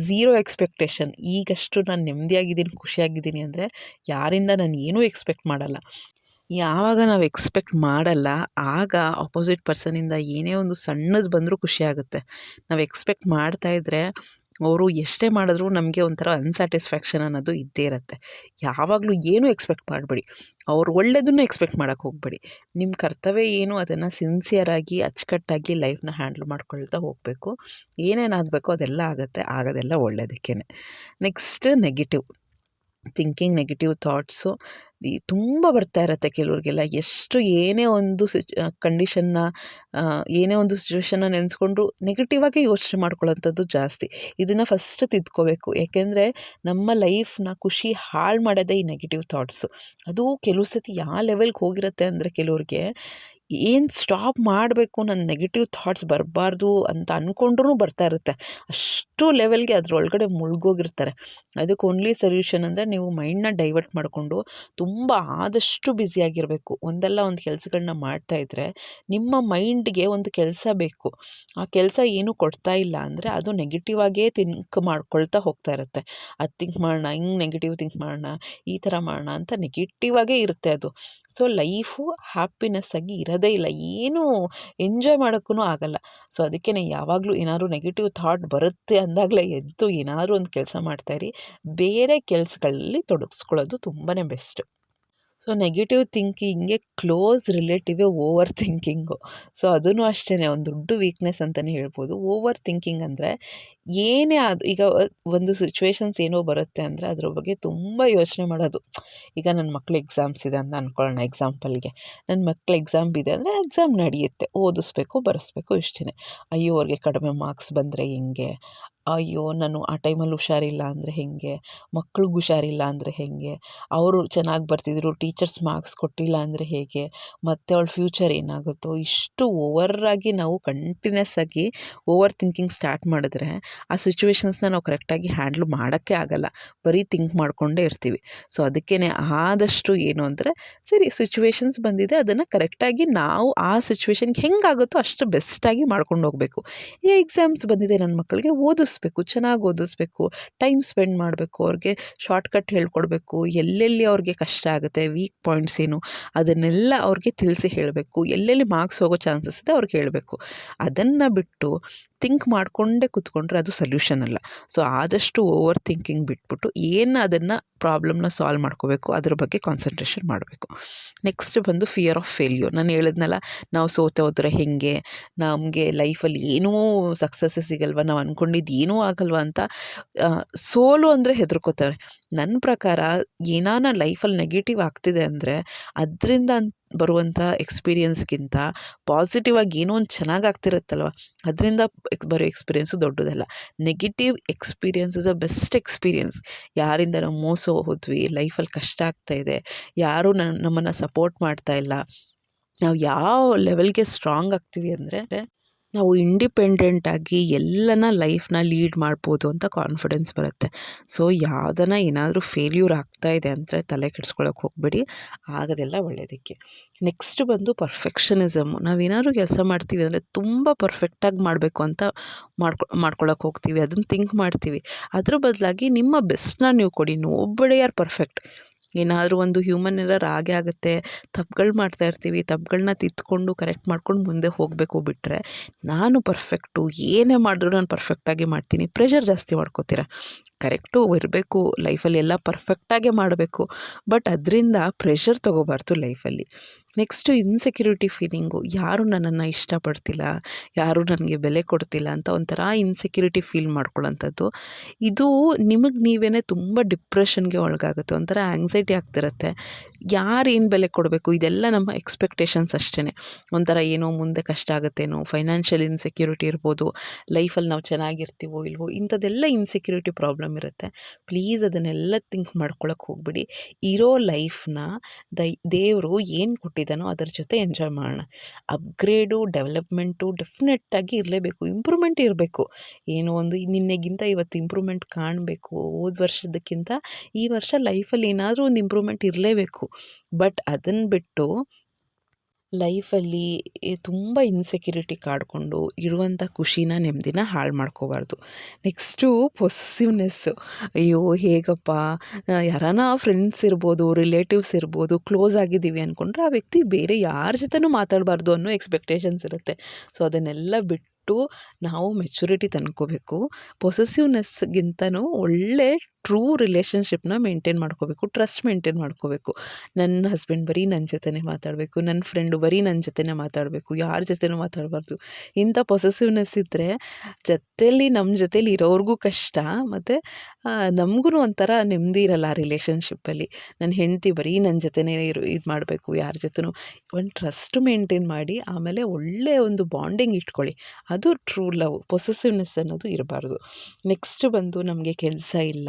ಝೀರೋ ಎಕ್ಸ್ಪೆಕ್ಟೇಷನ್ ಈಗಷ್ಟು ನಾನು ನೆಮ್ಮದಿಯಾಗಿದ್ದೀನಿ ಖುಷಿಯಾಗಿದ್ದೀನಿ ಅಂದರೆ ಯಾರಿಂದ ನಾನು ಏನೂ ಎಕ್ಸ್ಪೆಕ್ಟ್ ಮಾಡಲ್ಲ. ಯಾವಾಗ ನಾವು ಎಕ್ಸ್ಪೆಕ್ಟ್ ಮಾಡಲ್ಲ, ಆಗ ಆಪೋಸಿಟ್ ಪರ್ಸನಿಂದ ಏನೇ ಒಂದು ಸಣ್ಣದು ಬಂದರೂ ಖುಷಿ ಆಗುತ್ತೆ. ನಾವು ಎಕ್ಸ್ಪೆಕ್ಟ್ ಮಾಡ್ತಾಯಿದ್ರೆ ಅವರು ಎಷ್ಟೇ ಮಾಡಿದ್ರೂ ನಮಗೆ ಒಂಥರ ಅನ್ಸ್ಯಾಟಿಸ್ಫ್ಯಾಕ್ಷನ್ ಅನ್ನೋದು ಇದ್ದೇ ಇರುತ್ತೆ. ಯಾವಾಗಲೂ ಏನೂ ಎಕ್ಸ್ಪೆಕ್ಟ್ ಮಾಡಬೇಡಿ. ಅವ್ರು ಒಳ್ಳೆಯದನ್ನು ಎಕ್ಸ್ಪೆಕ್ಟ್ ಮಾಡೋಕ್ಕೆ ಹೋಗಬೇಡಿ. ನಿಮ್ಮ ಕರ್ತವ್ಯ ಏನು ಅದನ್ನು ಸಿನ್ಸಿಯರಾಗಿ ಅಚ್ಚುಕಟ್ಟಾಗಿ ಲೈಫ್ನ ಹ್ಯಾಂಡಲ್ ಮಾಡ್ಕೊಳ್ತಾ ಹೋಗಬೇಕು. ಏನೇನಾಗಬೇಕು ಅದೆಲ್ಲ ಆಗುತ್ತೆ. ಆಗೋದೆಲ್ಲ ಒಳ್ಳೆಯದಕ್ಕೇ next negative. Thinking negative thoughts ಈ ತುಂಬ ಬರ್ತಾ ಇರುತ್ತೆ ಕೆಲವ್ರಿಗೆಲ್ಲ. ಎಷ್ಟು ಏನೇ ಒಂದು ಸಿಚ್ ಕಂಡೀಷನ್ನ ಏನೇ ಒಂದು ಸಿಚುವೇಷನ್ನ ನೆನೆಸ್ಕೊಂಡ್ರು ನೆಗೆಟಿವ್ ಆಗಿ ಯೋಚನೆ ಮಾಡ್ಕೊಳ್ಳೋಂಥದ್ದು ಜಾಸ್ತಿ. ಇದನ್ನು ಫಸ್ಟ್ ತಿದ್ಕೋಬೇಕು. ಯಾಕೆಂದರೆ ನಮ್ಮ ಲೈಫ್ನ ಖುಷಿ ಹಾಳು ಮಾಡೋದೇ ಈ ನೆಗೆಟಿವ್ ಥಾಟ್ಸು ಅದು ಕೆಲವು ಸತಿ ಯಾವ ಲೆವೆಲ್ಗೆ ಹೋಗಿರುತ್ತೆ ಅಂದರೆ ಕೆಲವ್ರಿಗೆ ಏನು ಸ್ಟಾಪ್ ಮಾಡಬೇಕು ನನ್ನ ನೆಗೆಟಿವ್ ಥಾಟ್ಸ್ ಬರಬಾರ್ದು ಅಂತ ಅಂದ್ಕೊಂಡ್ರೂ ಬರ್ತಾ ಇರುತ್ತೆ. ಅಷ್ಟು ಲೆವೆಲ್ಗೆ ಅದರೊಳಗಡೆ ಮುಳುಗೋಗಿರ್ತಾರೆ. ಅದಕ್ಕೆ ಓನ್ಲಿ ಸೊಲ್ಯೂಷನ್ ಅಂದರೆ ನೀವು ಮೈಂಡನ್ನ ಡೈವರ್ಟ್ ಮಾಡಿಕೊಂಡು ತುಂಬ ಆದಷ್ಟು ಬ್ಯುಸಿಯಾಗಿರಬೇಕು ಒಂದಲ್ಲ ಒಂದು ಕೆಲಸಗಳನ್ನ ಮಾಡ್ತಾಯಿದ್ರೆ ನಿಮ್ಮ ಮೈಂಡ್ಗೆ ಒಂದು ಕೆಲಸ ಬೇಕು. ಆ ಕೆಲಸ ಏನೂ ಕೊಡ್ತಾ ಇಲ್ಲ ಅಂದರೆ ಅದು ನೆಗೆಟಿವ್ ಆಗೇ ಥಿಂಕ್ ಮಾಡ್ಕೊಳ್ತಾ ಹೋಗ್ತಾ ಇರುತ್ತೆ. ಅದು ಥಿಂಕ್ ಮಾಡೋಣ ಹಿಂಗೆ ನೆಗೆಟಿವ್ ಥಿಂಕ್ ಮಾಡೋಣ ಈ ಥರ ಮಾಡೋಣ ಅಂತ ನೆಗೆಟಿವ್ ಆಗೇ ಇರುತ್ತೆ ಅದು. ಸೊ, ಲೈಫು ಹ್ಯಾಪಿನೆಸ್ ಆಗಿ ಇರೋದೇ ಇಲ್ಲ. ಏನೂ ಎಂಜಾಯ್ ಮಾಡೋಕ್ಕೂ ಆಗಲ್ಲ. ಸೊ, ಅದಕ್ಕೆ ಯಾವಾಗಲೂ ಏನಾದರೂ ನೆಗೆಟಿವ್ ಥಾಟ್ ಬರುತ್ತೆ ಅಂದಾಗಲೇ ಎದ್ದು ಏನಾದರೂ ಒಂದು ಕೆಲಸ ಮಾಡ್ತಾಯಿರಿ ಬೇರೆ ಕೆಲಸಗಳಲ್ಲಿ ತೊಡಗಿಸ್ಕೊಳ್ಳೋದು ತುಂಬಾ ಬೆಸ್ಟ್ ಸೊ ನೆಗೆಟಿವ್ ಥಿಂಕಿಂಗ್ಗೆ ಕ್ಲೋಸ್ ರಿಲೇಟಿವೇ ಓವರ್ ಥಿಂಕಿಂಗು ಸೊ ಅದೂ ಅಷ್ಟೇ ಒಂದು ದೊಡ್ಡ ವೀಕ್ನೆಸ್ ಅಂತಲೇ ಹೇಳ್ಬೋದು. ಓವರ್ ಥಿಂಕಿಂಗ್ ಅಂದರೆ ಏನೇ ಅದು ಈಗ ಒಂದು ಸಿಚುವೇಶನ್ಸ್ ಏನೋ ಬರುತ್ತೆ ಅಂದರೆ ಅದ್ರ ಬಗ್ಗೆ ತುಂಬ ಯೋಚನೆ ಮಾಡೋದು. ಈಗ ನನ್ನ ಮಕ್ಳು ಎಕ್ಸಾಮ್ಸ್ ಇದೆ ಅಂತ ಅಂದ್ಕೊಳ್ಳೋಣ ಎಕ್ಸಾಂಪಲ್ಗೆ ನನ್ನ ಮಕ್ಳು ಎಕ್ಸಾಮ್ ಇದೆ ಅಂದರೆ ಎಕ್ಸಾಮ್ ನಡೆಯುತ್ತೆ. ಓದಿಸ್ಬೇಕು, ಬರೆಸ್ಬೇಕು ಇಷ್ಟೇ ಅಯ್ಯೋ, ಅವ್ರಿಗೆ ಕಡಿಮೆ ಮಾರ್ಕ್ಸ್ ಬಂದರೆ ಹೆಂಗೆ? ಅಯ್ಯೋ, ನಾನು ಆ ಟೈಮಲ್ಲಿ ಹುಷಾರಿಲ್ಲ ಅಂದರೆ ಹೇಗೆ? ಮಕ್ಳಿಗೆ ಹುಷಾರಿಲ್ಲ ಅಂದರೆ ಹೇಗೆ? ಅವರು ಚೆನ್ನಾಗಿ ಬರ್ತಿದ್ರು, ಟೀಚರ್ಸ್ ಮಾರ್ಕ್ಸ್ ಕೊಟ್ಟಿಲ್ಲ ಅಂದರೆ ಹೇಗೆ? ಮತ್ತು ಅವಳ ಫ್ಯೂಚರ್ ಏನಾಗುತ್ತೋ? ಇಷ್ಟು ಓವರಾಗಿ ನಾವು ಕಂಟಿನ್ಯೂಸ್ ಆಗಿ ಓವರ್ ಥಿಂಕಿಂಗ್ ಸ್ಟಾರ್ಟ್ ಮಾಡಿದ್ರೆ ಆ ಸಿಚುವೇಶನ್ಸ್ನ ನಾವು ಕರೆಕ್ಟಾಗಿ ಹ್ಯಾಂಡ್ಲ್ ಮಾಡೋಕ್ಕೆ ಆಗಲ್ಲ. ಬರೀ ಥಿಂಕ್ ಮಾಡಿಕೊಂಡೇ ಇರ್ತೀವಿ. ಸೊ ಅದಕ್ಕೇ ಆದಷ್ಟು ಏನು ಅಂದರೆ, ಸರಿ ಸಿಚುವೇಶನ್ಸ್ ಬಂದಿದೆ, ಅದನ್ನು ಕರೆಕ್ಟಾಗಿ ನಾವು ಆ ಸಿಚುವೇಶನ್ಗೆ ಹೆಂಗಾಗುತ್ತೋ ಅಷ್ಟು ಬೆಸ್ಟಾಗಿ ಮಾಡ್ಕೊಂಡು ಹೋಗಬೇಕು. ಈಗ ಎಕ್ಸಾಮ್ಸ್ ಬಂದಿದೆ ನನ್ನ ಮಕ್ಕಳಿಗೆ ಓದಿಸ್ಬೇಕು, ಚೆನ್ನಾಗಿ ಓದಿಸ್ಬೇಕು, ಟೈಮ್ ಸ್ಪೆಂಡ್ ಮಾಡಬೇಕು, ಅವ್ರಿಗೆ ಶಾರ್ಟ್ಕಟ್ ಹೇಳ್ಕೊಡ್ಬೇಕು, ಎಲ್ಲೆಲ್ಲಿ ಅವ್ರಿಗೆ ಕಷ್ಟ ಆಗುತ್ತೆ, ವೀಕ್ ಪಾಯಿಂಟ್ಸ್ ಏನು, ಅದನ್ನೆಲ್ಲ ಅವ್ರಿಗೆ ತಿಳಿಸಿ ಹೇಳಬೇಕು, ಎಲ್ಲೆಲ್ಲಿ ಮಾರ್ಕ್ಸ್ ಹೋಗೋ ಚಾನ್ಸಸ್ ಇದೆ ಅವ್ರಿಗೆ ಹೇಳಬೇಕು. ಅದನ್ನು ಬಿಟ್ಟು ಥಿಂಕ್ ಮಾಡಿಕೊಂಡೇ ಕೂತ್ಕೊಂಡ್ರೆ ಅದು ಸೊಲ್ಯೂಷನ್ ಅಲ್ಲ. ಸೊ ಆದಷ್ಟು ಓವರ್ ಥಿಂಕಿಂಗ್ ಬಿಟ್ಬಿಟ್ಟು ಏನು ಅದನ್ನು ಪ್ರಾಬ್ಲಮ್ನ ಸಾಲ್ವ್ ಮಾಡ್ಕೋಬೇಕು, ಅದ್ರ ಬಗ್ಗೆ ಕಾನ್ಸಂಟ್ರೇಷನ್ ಮಾಡಬೇಕು. ನೆಕ್ಸ್ಟ್ ಬಂದು ಫಿಯರ್ ಆಫ್ ಫೇಲ್ಯೂರ್ ನಾನು ಹೇಳಿದ್ನಲ್ಲ, ನಾವು ಸೋತೆ ಹೋದ್ರೆ ಹೇಗೆ? ನಮಗೆ ಲೈಫಲ್ಲಿ ಏನೂ ಸಕ್ಸಸ್ ಸಿಗಲ್ವ? ನಾವು ಅಂದ್ಕೊಂಡಿದ್ದು ಏನೂ ಆಗಲ್ವ ಅಂತ ಸೋಲು ಅಂದರೆ ಹೆದರ್ಕೋತಾರೆ. ನನ್ನ ಪ್ರಕಾರ ಏನಾನ ಲೈಫಲ್ಲಿ ನೆಗೆಟಿವ್ ಆಗ್ತಿದೆ ಅಂದರೆ, ಅದರಿಂದ ಬರುವಂಥ ಎಕ್ಸ್ಪೀರಿಯನ್ಸ್ಗಿಂತ ಪಾಸಿಟಿವ್ ಆಗಿ ಏನೋ ಒಂದು ಚೆನ್ನಾಗಿ ಆಗ್ತಿರುತ್ತಲ್ವ? ಅದರಿಂದ ಬರೋ ಎಕ್ಸ್ಪೀರಿಯೆನ್ಸು ದೊಡ್ಡದಲ್ಲ. Negative experience is a best experience ಯಾರಿಂದ ನಾವು ಮೋಸ ಹೋದ್ವಿ ಲೈಫಲ್ಲಿ ಕಷ್ಟ ಆಗ್ತಾಯಿದೆ ಯಾರೂ ಯಾರು ನಮ್ಮನ್ನು ಸಪೋರ್ಟ್ ಮಾಡ್ತಾ ಇಲ್ಲ. ನಾವು ಯಾವ ಲೆವೆಲ್ಗೆ ಸ್ಟ್ರಾಂಗ್ ಆಗ್ತೀವಿ ಅಂದರೆ ನಾವು ಇಂಡಿಪೆಂಡೆಂಟಾಗಿ ಎಲ್ಲನ ಲೈಫ್ನ ಲೀಡ್ ಮಾಡ್ಬೋದು ಅಂತ ಕಾನ್ಫಿಡೆನ್ಸ್ ಬರುತ್ತೆ. ಸೊ ಯಾವುದನ್ನ ಏನಾದರೂ ಫೇಲ್ಯೂರ್ ಆಗ್ತಾ ಇದೆ ಅಂದರೆ ತಲೆ ಕೆಡ್ಸ್ಕೊಳಕ್ಕೆ ಹೋಗಬೇಡಿ. ಆಗೋದೆಲ್ಲ ಒಳ್ಳೆಯದಕ್ಕೆ ನೆಕ್ಸ್ಟ್ ಬಂದು ಪರ್ಫೆಕ್ಷನಿಸಮ್ ನಾವೇನಾದ್ರು ಕೆಲಸ ಮಾಡ್ತೀವಿ ಅಂದರೆ ತುಂಬ ಪರ್ಫೆಕ್ಟಾಗಿ ಮಾಡಬೇಕು ಅಂತ ಮಾಡ್ಕೊ ಮಾಡ್ಕೊಳಕ್ಕೆ ಹೋಗ್ತೀವಿ. ಅದನ್ನು ಥಿಂಕ್ ಮಾಡ್ತೀವಿ. ಅದ್ರ ಬದಲಾಗಿ ನಿಮ್ಮ ಬೆಸ್ಟ್ನ ನೀವು ಕೊಡಿ. ನೋಬಡೆ ಆರ್ ಪರ್ಫೆಕ್ಟ್ ಏನಾದರೂ ಒಂದು ಹ್ಯೂಮನ್ ಎರರ್ ಆಗೇ ಆಗುತ್ತೆ, ತಪ್ಪುಗಳು ಮಾಡ್ತಾ ಇರ್ತೀವಿ ತಪ್ಪುಗಳನ್ನ ತಿದ್ದುಕೊಂಡು ಕರೆಕ್ಟ್ ಮಾಡ್ಕೊಂಡು ಮುಂದೆ ಹೋಗಬೇಕು ಬಿಟ್ಟರೆ ನಾನು ಪರ್ಫೆಕ್ಟು ಏನೇ ಮಾಡಿದ್ರು ನಾನು ಪರ್ಫೆಕ್ಟಾಗಿ ಮಾಡ್ತೀನಿ ಪ್ರೆಷರ್ ಜಾಸ್ತಿ ಮಾಡ್ಕೋತೀರ. ಕರೆಕ್ಟು ಇರಬೇಕು, ಲೈಫಲ್ಲಿ ಎಲ್ಲ ಪರ್ಫೆಕ್ಟಾಗೇ ಮಾಡಬೇಕು. ಬಟ್ ಅದರಿಂದ ಪ್ರೆಷರ್ ತೊಗೋಬಾರ್ದು ಲೈಫಲ್ಲಿ. ನೆಕ್ಸ್ಟು ಇನ್ಸೆಕ್ಯೂರಿಟಿ ಫೀಲಿಂಗು ಯಾರು ನನ್ನನ್ನು ಇಷ್ಟಪಡ್ತಿಲ್ಲ, ಯಾರು ನನಗೆ ಬೆಲೆ ಕೊಡ್ತಿಲ್ಲ ಅಂತ ಒಂಥರ ಇನ್ಸೆಕ್ಯೂರಿಟಿ ಫೀಲ್ ಮಾಡ್ಕೊಳ್ಳೋಂಥದ್ದು. ಇದು ನಿಮಗೆ ನೀವೇ ತುಂಬ ಡಿಪ್ರೆಷನ್ಗೆ ಒಳಗಾಗುತ್ತೆ, ಒಂಥರ ಆ್ಯಂಗ್ಸೈಟಿ ಆಗ್ತಿರುತ್ತೆ. ಯಾರು ಏನು ಬೆಲೆ ಕೊಡಬೇಕು? ಇದೆಲ್ಲ ನಮ್ಮ ಎಕ್ಸ್ಪೆಕ್ಟೇಷನ್ಸ್ ಅಷ್ಟೇ ಒಂಥರ ಏನೋ ಮುಂದೆ ಕಷ್ಟ ಆಗುತ್ತೇನೋ ಫೈನಾನ್ಷಿಯಲ್ ಇನ್ಸೆಕ್ಯೂರಿಟಿ ಇರ್ಬೋದು ಲೈಫಲ್ಲಿ ನಾವು ಚೆನ್ನಾಗಿರ್ತೀವೋ ಇಲ್ವೋ, ಇಂಥದ್ದೆಲ್ಲ ಇನ್ಸೆಕ್ಯೂರಿಟಿ ಪ್ರಾಬ್ಲಮ್ ಇರುತ್ತೆ. ಪ್ಲೀಸ್ ಅದನ್ನೆಲ್ಲ ಥಿಂಕ್ ಮಾಡ್ಕೊಳಕ್ಕೆ ಹೋಗ್ಬಿಡಿ. ಇರೋ ಲೈಫ್ನ ದೈ, ದೇವರು ಏನು ಕೊಟ್ಟಿದ್ದಾನೋ ಅದರ ಜೊತೆ ಎಂಜಾಯ್ ಮಾಡೋಣ. ಅಪ್ಗ್ರೇಡು ಡೆವಲಪ್ಮೆಂಟು ಡೆಫಿನೆಟ್ಟಾಗಿ ಇರಲೇಬೇಕು. ಇಂಪ್ರೂವ್ಮೆಂಟ್ ಇರಬೇಕು. ಏನೋ ಒಂದು ನಿನ್ನೆಗಿಂತ ಇವತ್ತು ಇಂಪ್ರೂವ್ಮೆಂಟ್ ಕಾಣಬೇಕು. ಹೋದ ವರ್ಷದಕ್ಕಿಂತ ಈ ವರ್ಷ ಲೈಫಲ್ಲಿ ಏನಾದರೂ ಒಂದು ಇಂಪ್ರೂವ್ಮೆಂಟ್ ಇರಲೇಬೇಕು. ಬಟ್ ಅದನ್ನು ಬಿಟ್ಟು ಲೈಫಲ್ಲಿ ತುಂಬ ಇನ್ಸೆಕ್ಯೂರಿಟಿ ಕಾಡ್ಕೊಂಡು ಇರುವಂಥ ಖುಷಿನ, ನೆಮ್ಮದಿನ ಹಾಳು ಮಾಡ್ಕೋಬಾರ್ದು. ನೆಕ್ಸ್ಟು ಪೊಸೆಸಿವ್ನೆಸ್ಸು ಅಯ್ಯೋ, ಹೇಗಪ್ಪ? ಯಾರಾನ ಫ್ರೆಂಡ್ಸ್ ಇರ್ಬೋದು, ರಿಲೇಟಿವ್ಸ್ ಇರ್ಬೋದು, ಕ್ಲೋಸ್ ಆಗಿದ್ದೀವಿ ಅಂದ್ಕೊಂಡ್ರೆ ಆ ವ್ಯಕ್ತಿ ಬೇರೆ ಯಾರ ಜೊತೆನೂ ಮಾತಾಡಬಾರ್ದು ಅನ್ನೋ ಎಕ್ಸ್ಪೆಕ್ಟೇಷನ್ಸ್ ಇರುತ್ತೆ. ಸೊ, ಅದನ್ನೆಲ್ಲ ಬಿಟ್ಟು ನಾವು ಮೆಚುರಿಟಿ ತಂದ್ಕೋಬೇಕು ಪೊಸೆಸಿವ್ನೆಸ್ಗಿಂತನೂ ಒಳ್ಳೆ ಟ್ರೂ ರಿಲೇಷನ್ಶಿಪ್ನ ಮೇಂಟೈನ್ ಮಾಡ್ಕೋಬೇಕು ಟ್ರಸ್ಟ್ ಮೇಂಟೈನ್ ಮಾಡ್ಕೋಬೇಕು. ನನ್ನ ಹಸ್ಬೆಂಡ್ ಬರೀ ನನ್ನ ಜೊತೆನೇ ಮಾತಾಡಬೇಕು ನನ್ನ ಫ್ರೆಂಡು ಬರೀ ನನ್ನ ಜೊತೆನೇ ಮಾತಾಡಬೇಕು, ಯಾರ ಜೊತೆನೂ ಮಾತಾಡಬಾರ್ದು. ಇಂಥ ಪೊಸೆಸಿವ್ನೆಸ್ ಇದ್ದರೆ ಜೊತೆಯಲ್ಲಿ ನಮ್ಮ ಜೊತೇಲಿ ಇರೋರಿಗೂ ಕಷ್ಟ, ಮತ್ತು ನಮಗೂ ಒಂಥರ ನೆಮ್ಮದಿ ಇರಲ್ಲ ಆ ರಿಲೇಷನ್ಶಿಪ್ಪಲ್ಲಿ ನನ್ನ ಹೆಂಡತಿ ಬರೀ ನನ್ನ ಜೊತೆನೇ ಇರು, ಇದು ಮಾಡಬೇಕು, ಯಾರ ಜೊತೆನೂ. ಒಂದು ಟ್ರಸ್ಟ್ ಮೇಂಟೈನ್ ಮಾಡಿ, ಆಮೇಲೆ ಒಳ್ಳೆಯ ಒಂದು ಬಾಂಡಿಂಗ್ ಇಟ್ಕೊಳ್ಳಿ. ಅದು ಟ್ರೂ ಲವ್ ಪೊಸೆಸಿವ್ನೆಸ್ ಅನ್ನೋದು ಇರಬಾರ್ದು. ನೆಕ್ಸ್ಟ್ ಬಂದು ನಮಗೆ ಕೆಲಸ ಇಲ್ಲ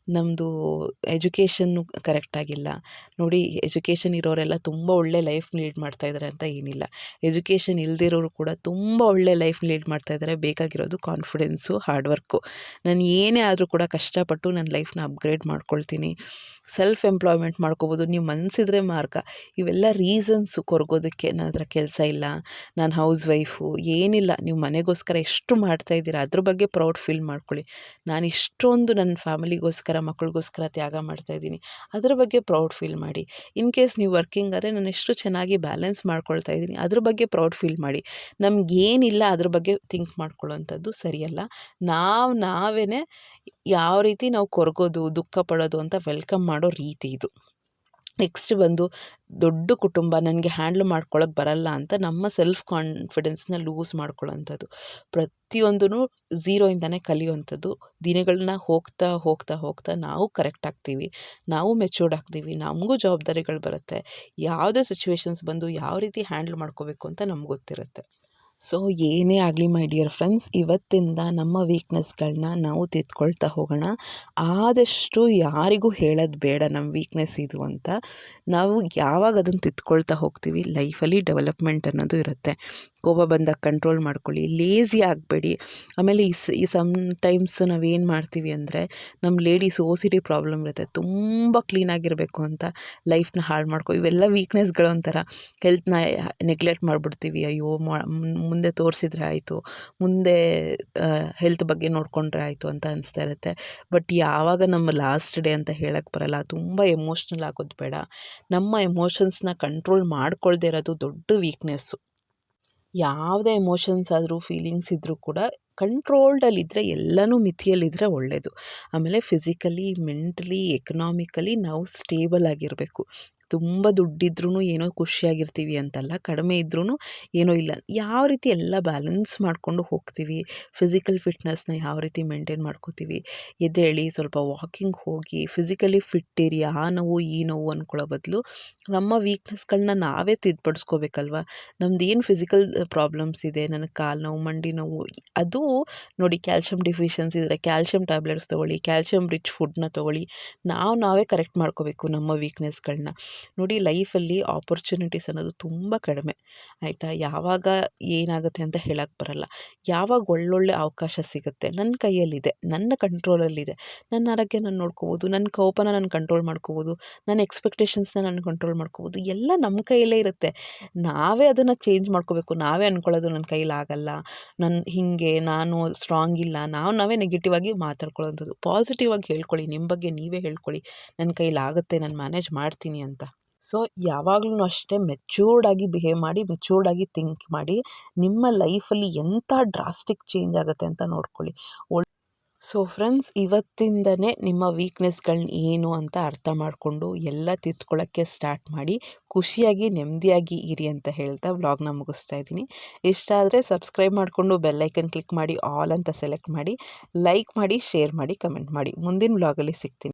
ನಮ್ಮದು ಎಜುಕೇಷನ್ನು ಕರೆಕ್ಟಾಗಿಲ್ಲ ನೋಡಿ ಎಜುಕೇಷನ್ ಇರೋರೆಲ್ಲ ತುಂಬ ಒಳ್ಳೆ ಲೈಫ್ ಲೀಡ್ ಮಾಡ್ತಾಯಿದ್ದಾರೆ ಅಂತ ಏನಿಲ್ಲ. ಎಜುಕೇಷನ್ ಇಲ್ದಿರೋರು ಕೂಡ ತುಂಬ ಒಳ್ಳೆ ಲೈಫ್ ಲೀಡ್ ಮಾಡ್ತಾಯಿದ್ದಾರೆ ಬೇಕಾಗಿರೋದು ಕಾನ್ಫಿಡೆನ್ಸು ಹಾರ್ಡ್ ವರ್ಕು ನಾನು ಏನೇ ಆದರೂ ಕೂಡ ಕಷ್ಟಪಟ್ಟು ನನ್ನ ಲೈಫ್ನ ಅಪ್ಗ್ರೇಡ್ ಮಾಡ್ಕೊಳ್ತೀನಿ. ಸೆಲ್ಫ್ ಎಂಪ್ಲಾಯ್ಮೆಂಟ್ ಮಾಡ್ಕೋಬೋದು. ನೀವು ಮನಸ್ಸಿದ್ರೆ ಮಾರ್ಗ. ಇವೆಲ್ಲ ರೀಸನ್ಸು ಕೊರಗೋದಕ್ಕೆ ನನ್ನ ಹತ್ರ ಕೆಲಸ ಇಲ್ಲ. ನಾನು ಹೌಸ್ ವೈಫು ಏನಿಲ್ಲ. ನೀವು ಮನೆಗೋಸ್ಕರ ಎಷ್ಟು ಮಾಡ್ತಾಯಿದ್ದೀರಾ ಅದ್ರ ಬಗ್ಗೆ ಪ್ರೌಡ್ ಫೀಲ್ ಮಾಡ್ಕೊಳ್ಳಿ. ನಾನು ಇಷ್ಟೊಂದು ನನ್ನ ಫ್ಯಾಮಿಲಿಗೋಸ್ಕರ ಮಕ್ಕಳಿಗೋಸ್ಕರ ತ್ಯಾಗ ಮಾಡ್ತಾ ಇದ್ದೀನಿ. ಅದ್ರ ಬಗ್ಗೆ ಪ್ರೌಡ್ ಫೀಲ್ ಮಾಡಿ. ಇನ್ ಕೇಸ್ ನೀವು ವರ್ಕಿಂಗ್ ಆದರೆ ನಾನು ಎಷ್ಟು ಚೆನ್ನಾಗಿ ಬ್ಯಾಲೆನ್ಸ್ ಮಾಡ್ಕೊಳ್ತಾ ಇದ್ದೀನಿ. ಅದ್ರ ಬಗ್ಗೆ ಪ್ರೌಡ್ ಫೀಲ್ ಮಾಡಿ. ನಮಗೇನಿಲ್ಲ ಅದ್ರ ಬಗ್ಗೆ ಥಿಂಕ್ ಮಾಡ್ಕೊಳ್ಳೋವಂಥದ್ದು ಸರಿಯಲ್ಲ. ನಾವು ನಾವೇ ಯಾವ ರೀತಿ ನಾವು ಕೊರಗೋದು, ದುಃಖ ಪಡೋದು ಅಂತ ವೆಲ್ಕಮ್ ಮಾಡೋ ರೀತಿ ಇದು. ನೆಕ್ಸ್ಟ್ ಬಂದು ದೊಡ್ಡ ಕುಟುಂಬ ನನಗೆ ಹ್ಯಾಂಡ್ಲ್ ಮಾಡ್ಕೊಳ್ಳೋಕೆ ಬರಲ್ಲ ಅಂತ ನಮ್ಮ ಸೆಲ್ಫ್ ಕಾನ್ಫಿಡೆನ್ಸ್ನ ಲೂಸ್ ಮಾಡ್ಕೊಳ್ಳೋಂಥದ್ದು ಪ್ರತಿಯೊಂದೂ ಝೀರೋಯಿಂದನೇ ಕಲಿಯುವಂಥದ್ದು. ದಿನಗಳನ್ನ ಹೋಗ್ತಾ ಹೋಗ್ತಾ ಹೋಗ್ತಾ ನಾವು ಕರೆಕ್ಟ್ ಆಗ್ತೀವಿ. ನಾವು ಮೆಚೂರ್ಡ್ ಆಗ್ತೀವಿ. ನಮಗೂ ಜವಾಬ್ದಾರಿಗಳು ಬರುತ್ತೆ. ಯಾವುದೇ ಸಿಚುವೇಶನ್ಸ್ ಬಂದು ಯಾವ ರೀತಿ ಹ್ಯಾಂಡ್ಲ್ ಮಾಡ್ಕೋಬೇಕು ಅಂತ ನಮ್ಗೆ ಗೊತ್ತಿರುತ್ತೆ. ಸೊ ಏನೇ ಆಗಲಿ ಮೈ ಡಿಯರ್ ಫ್ರೆಂಡ್ಸ್ ಇವತ್ತಿಂದ ನಮ್ಮ ವೀಕ್ನೆಸ್ಗಳನ್ನ ನಾವು ತಿದ್ಕೊಳ್ತಾ ಹೋಗೋಣ. ಆದಷ್ಟು ಯಾರಿಗೂ ಹೇಳೋದು ಬೇಡ ನಮ್ಮ ವೀಕ್ನೆಸ್ ಇದು ಅಂತ. ನಾವು ಯಾವಾಗ ಅದನ್ನು ತಿದ್ಕೊಳ್ತಾ ಹೋಗ್ತೀವಿ? ಲೈಫಲ್ಲಿ ಡೆವಲಪ್ಮೆಂಟ್ ಅನ್ನೋದು ಇರುತ್ತೆ. ಕೋಪ ಬಂದಾಗ ಕಂಟ್ರೋಲ್ ಮಾಡ್ಕೊಳ್ಳಿ. ಲೇಸಿ ಆಗಬೇಡಿ. ಆಮೇಲೆ ಈ ಈ ಸಮ್ಟೈಮ್ಸ್ ನಾವೇನು ಮಾಡ್ತೀವಿ ಅಂದರೆ ನಮ್ಮ ladies O C D problem ಇರುತ್ತೆ. ತುಂಬ ಕ್ಲೀನಾಗಿರಬೇಕು ಅಂತ ಲೈಫ್ನ ಹಾಳು ಮಾಡ್ಕೊ. ಇವೆಲ್ಲ ವೀಕ್ನೆಸ್ಗಳು ಒಂಥರ ಹೆಲ್ತ್ನ ನೆಗ್ಲೆಕ್ಟ್ ಮಾಡಿಬಿಡ್ತೀವಿ. ಅಯ್ಯೋ ಮುಂದೆ ತೋರಿಸಿದ್ರೆ ಆಯಿತು, ಮುಂದೆ ಹೆಲ್ತ್ ಬಗ್ಗೆ ನೋಡಿಕೊಂಡ್ರೆ ಆಯಿತು ಅಂತ ಅನಿಸ್ತಾ ಇರುತ್ತೆ. ಬಟ್ ಯಾವಾಗ ನಮ್ಮ ಲಾಸ್ಟ್ ಡೇ ಅಂತ ಹೇಳಕ್ಕೆ ಬರಲ್ಲ, ತುಂಬ ಎಮೋಷ್ನಲ್ ಆಗೋದು ಬೇಡ. ನಮ್ಮ ಎಮೋಷನ್ಸ್ನ ಕಂಟ್ರೋಲ್ ಮಾಡ್ಕೊಳ್ದೆ ಇರೋದು ದೊಡ್ಡ ವೀಕ್ನೆಸ್ಸು ಯಾವುದೇ ಎಮೋಷನ್ಸ್ ಆದರೂ ಫೀಲಿಂಗ್ಸ್ ಇದ್ದರೂ ಕೂಡ ಕಂಟ್ರೋಲ್ಡಲ್ಲಿದ್ದರೆ ಎಲ್ಲನೂ ಮಿತಿಯಲ್ಲಿದ್ದರೆ ಒಳ್ಳೆಯದು ಆಮೇಲೆ ಫಿಸಿಕಲಿ ಮೆಂಟಲಿ ಎಕನಾಮಿಕಲಿ ನಾವು ಸ್ಟೇಬಲ್ ಆಗಿರಬೇಕು. ತುಂಬ ದುಡ್ಡಿದ್ರೂ ಏನೋ ಖುಷಿಯಾಗಿರ್ತೀವಿ ಅಂತಲ್ಲ, ಕಡಿಮೆ ಇದ್ರೂ ಏನೋ ಇಲ್ಲ. ಯಾವ ರೀತಿ ಎಲ್ಲ ಬ್ಯಾಲೆನ್ಸ್ ಮಾಡಿಕೊಂಡು ಹೋಗ್ತೀವಿ ಫಿಸಿಕಲ್ ಫಿಟ್ನೆಸ್ನ ಯಾವ ರೀತಿ ಮೇಂಟೈನ್ ಮಾಡ್ಕೋತೀವಿ, ಎದ್ದೇಳಿ ಸ್ವಲ್ಪ ವಾಕಿಂಗ್ ಹೋಗಿ ಫಿಸಿಕಲಿ ಫಿಟ್ ಇರಿ, ಆ ನೋವು, ಈ ನೋವು ಅಂದ್ಕೊಳ್ಳೋ ಬದಲು ನಮ್ಮ ವೀಕ್ನೆಸ್ಗಳನ್ನ ನಾವೇ ತಿದ್ದುಪಡಿಸ್ಕೋಬೇಕಲ್ವ? ನಮ್ದು ಏನು ಫಿಸಿಕಲ್ ಪ್ರಾಬ್ಲಮ್ಸ್ ಇದೆ ನನಗೆ ಕಾಲು ನೋವು, ಮಂಡಿ ನೋವು, ಅದು ನೋಡಿ ಕ್ಯಾಲ್ಶಿಯಂ ಡಿಫಿಷಿಯನ್ಸಿ ಇದ್ದರೆ ಕ್ಯಾಲ್ಶಿಯಂ ಟ್ಯಾಬ್ಲೆಟ್ಸ್ ತೊಗೊಳ್ಳಿ ಕ್ಯಾಲ್ಶಿಯಂ ರಿಚ್ ಫುಡ್ನ ತೊಗೊಳ್ಳಿ, ನಾವು ನಾವೇ ಕರೆಕ್ಟ್ ಮಾಡ್ಕೋಬೇಕು ನಮ್ಮ ವೀಕ್ನೆಸ್ಗಳನ್ನ ನೋಡಿ ಲೈಫಲ್ಲಿ ಆಪರ್ಚುನಿಟೀಸ್ ಅನ್ನೋದು ತುಂಬ ಕಡಿಮೆ. ಆಯಿತಾ? ಯಾವಾಗ ಏನಾಗುತ್ತೆ ಅಂತ ಹೇಳಕ್ಕೆ ಬರಲ್ಲ. ಯಾವಾಗ ಒಳ್ಳೊಳ್ಳೆ ಅವಕಾಶ ಸಿಗುತ್ತೆ? ನನ್ನ ಕೈಯಲ್ಲಿದೆ, ನನ್ನ ಕಂಟ್ರೋಲಲ್ಲಿದೆ ನನ್ನ ಆರೋಗ್ಯ ನಾನು ನೋಡ್ಕೋಬೋದು ನನ್ನ ಕೋಪನ ನಾನು ಕಂಟ್ರೋಲ್ ಮಾಡ್ಕೋಬೋದು ನನ್ನ ಎಕ್ಸ್ಪೆಕ್ಟೇಷನ್ಸ್ನ ನಾನು ಕಂಟ್ರೋಲ್ ಮಾಡ್ಕೋಬೋದು, ಎಲ್ಲ ನಮ್ಮ ಕೈಯಲ್ಲೇ ಇರುತ್ತೆ. ನಾವೇ ಅದನ್ನು ಚೇಂಜ್ ಮಾಡ್ಕೋಬೇಕು. ನಾವೇ ಅಂದ್ಕೊಳ್ಳೋದು ನನ್ನ ಕೈಲಾಗಲ್ಲ ನನ್ನ ಹೀಗೆ, ನಾನು ಸ್ಟ್ರಾಂಗ್ ಇಲ್ಲ. ನಾವು ನಾವೇ ನೆಗೆಟಿವ್ ಆಗಿ ಮಾತಾಡ್ಕೊಳ್ಳೋಂಥದ್ದು. ಪಾಸಿಟಿವ್ ಆಗಿ ಹೇಳ್ಕೊಳ್ಳಿ. ನಿಮ್ಮ ಬಗ್ಗೆ ನೀವೇ ಹೇಳ್ಕೊಳ್ಳಿ. ನನ್ನ ಕೈಲಾಗುತ್ತೆ ನಾನು ಮ್ಯಾನೇಜ್ ಮಾಡ್ತೀನಿ ಅಂತ. ಸೊ ಯಾವಾಗ್ಲೂ ಅಷ್ಟೇ ಮೆಚ್ಯೂರ್ಡಾಗಿ ಬಿಹೇವ್ ಮಾಡಿ ಮೆಚ್ಯೂರ್ಡಾಗಿ ಥಿಂಕ್ ಮಾಡಿ, ನಿಮ್ಮ ಲೈಫಲ್ಲಿ ಎಂಥ ಡ್ರಾಸ್ಟಿಕ್ ಚೇಂಜ್ ಆಗುತ್ತೆ ಅಂತ ನೋಡ್ಕೊಳ್ಳಿ. ಸೊ ಫ್ರೆಂಡ್ಸ್ ಇವತ್ತಿಂದನೇ ನಿಮ್ಮ ವೀಕ್ನೆಸ್ಗಳನ್ನ ಏನು ಅಂತ ಅರ್ಥ ಮಾಡಿಕೊಂಡು ಎಲ್ಲ ತಿದ್ಕೊಳ್ಳೋಕ್ಕೆ ಸ್ಟಾರ್ಟ್ ಮಾಡಿ, ಖುಷಿಯಾಗಿ, ನೆಮ್ಮದಿಯಾಗಿ ಇರಿ ಅಂತ ಹೇಳ್ತಾ ವ್ಲಾಗ್ನ ಮುಗಿಸ್ತಾ ಇದ್ದೀನಿ. ಇಷ್ಟ ಆದರೆ ಸಬ್ಸ್ಕ್ರೈಬ್ ಮಾಡಿಕೊಂಡು ಬೆಲ್ಲೈಕನ್ ಕ್ಲಿಕ್ ಮಾಡಿ ಆಲ್ ಅಂತ ಸೆಲೆಕ್ಟ್ ಮಾಡಿ ಲೈಕ್ ಮಾಡಿ ಶೇರ್ ಮಾಡಿ ಕಮೆಂಟ್ ಮಾಡಿ. ಮುಂದಿನ ವ್ಲಾಗಲ್ಲಿ ಸಿಗ್ತೀನಿ.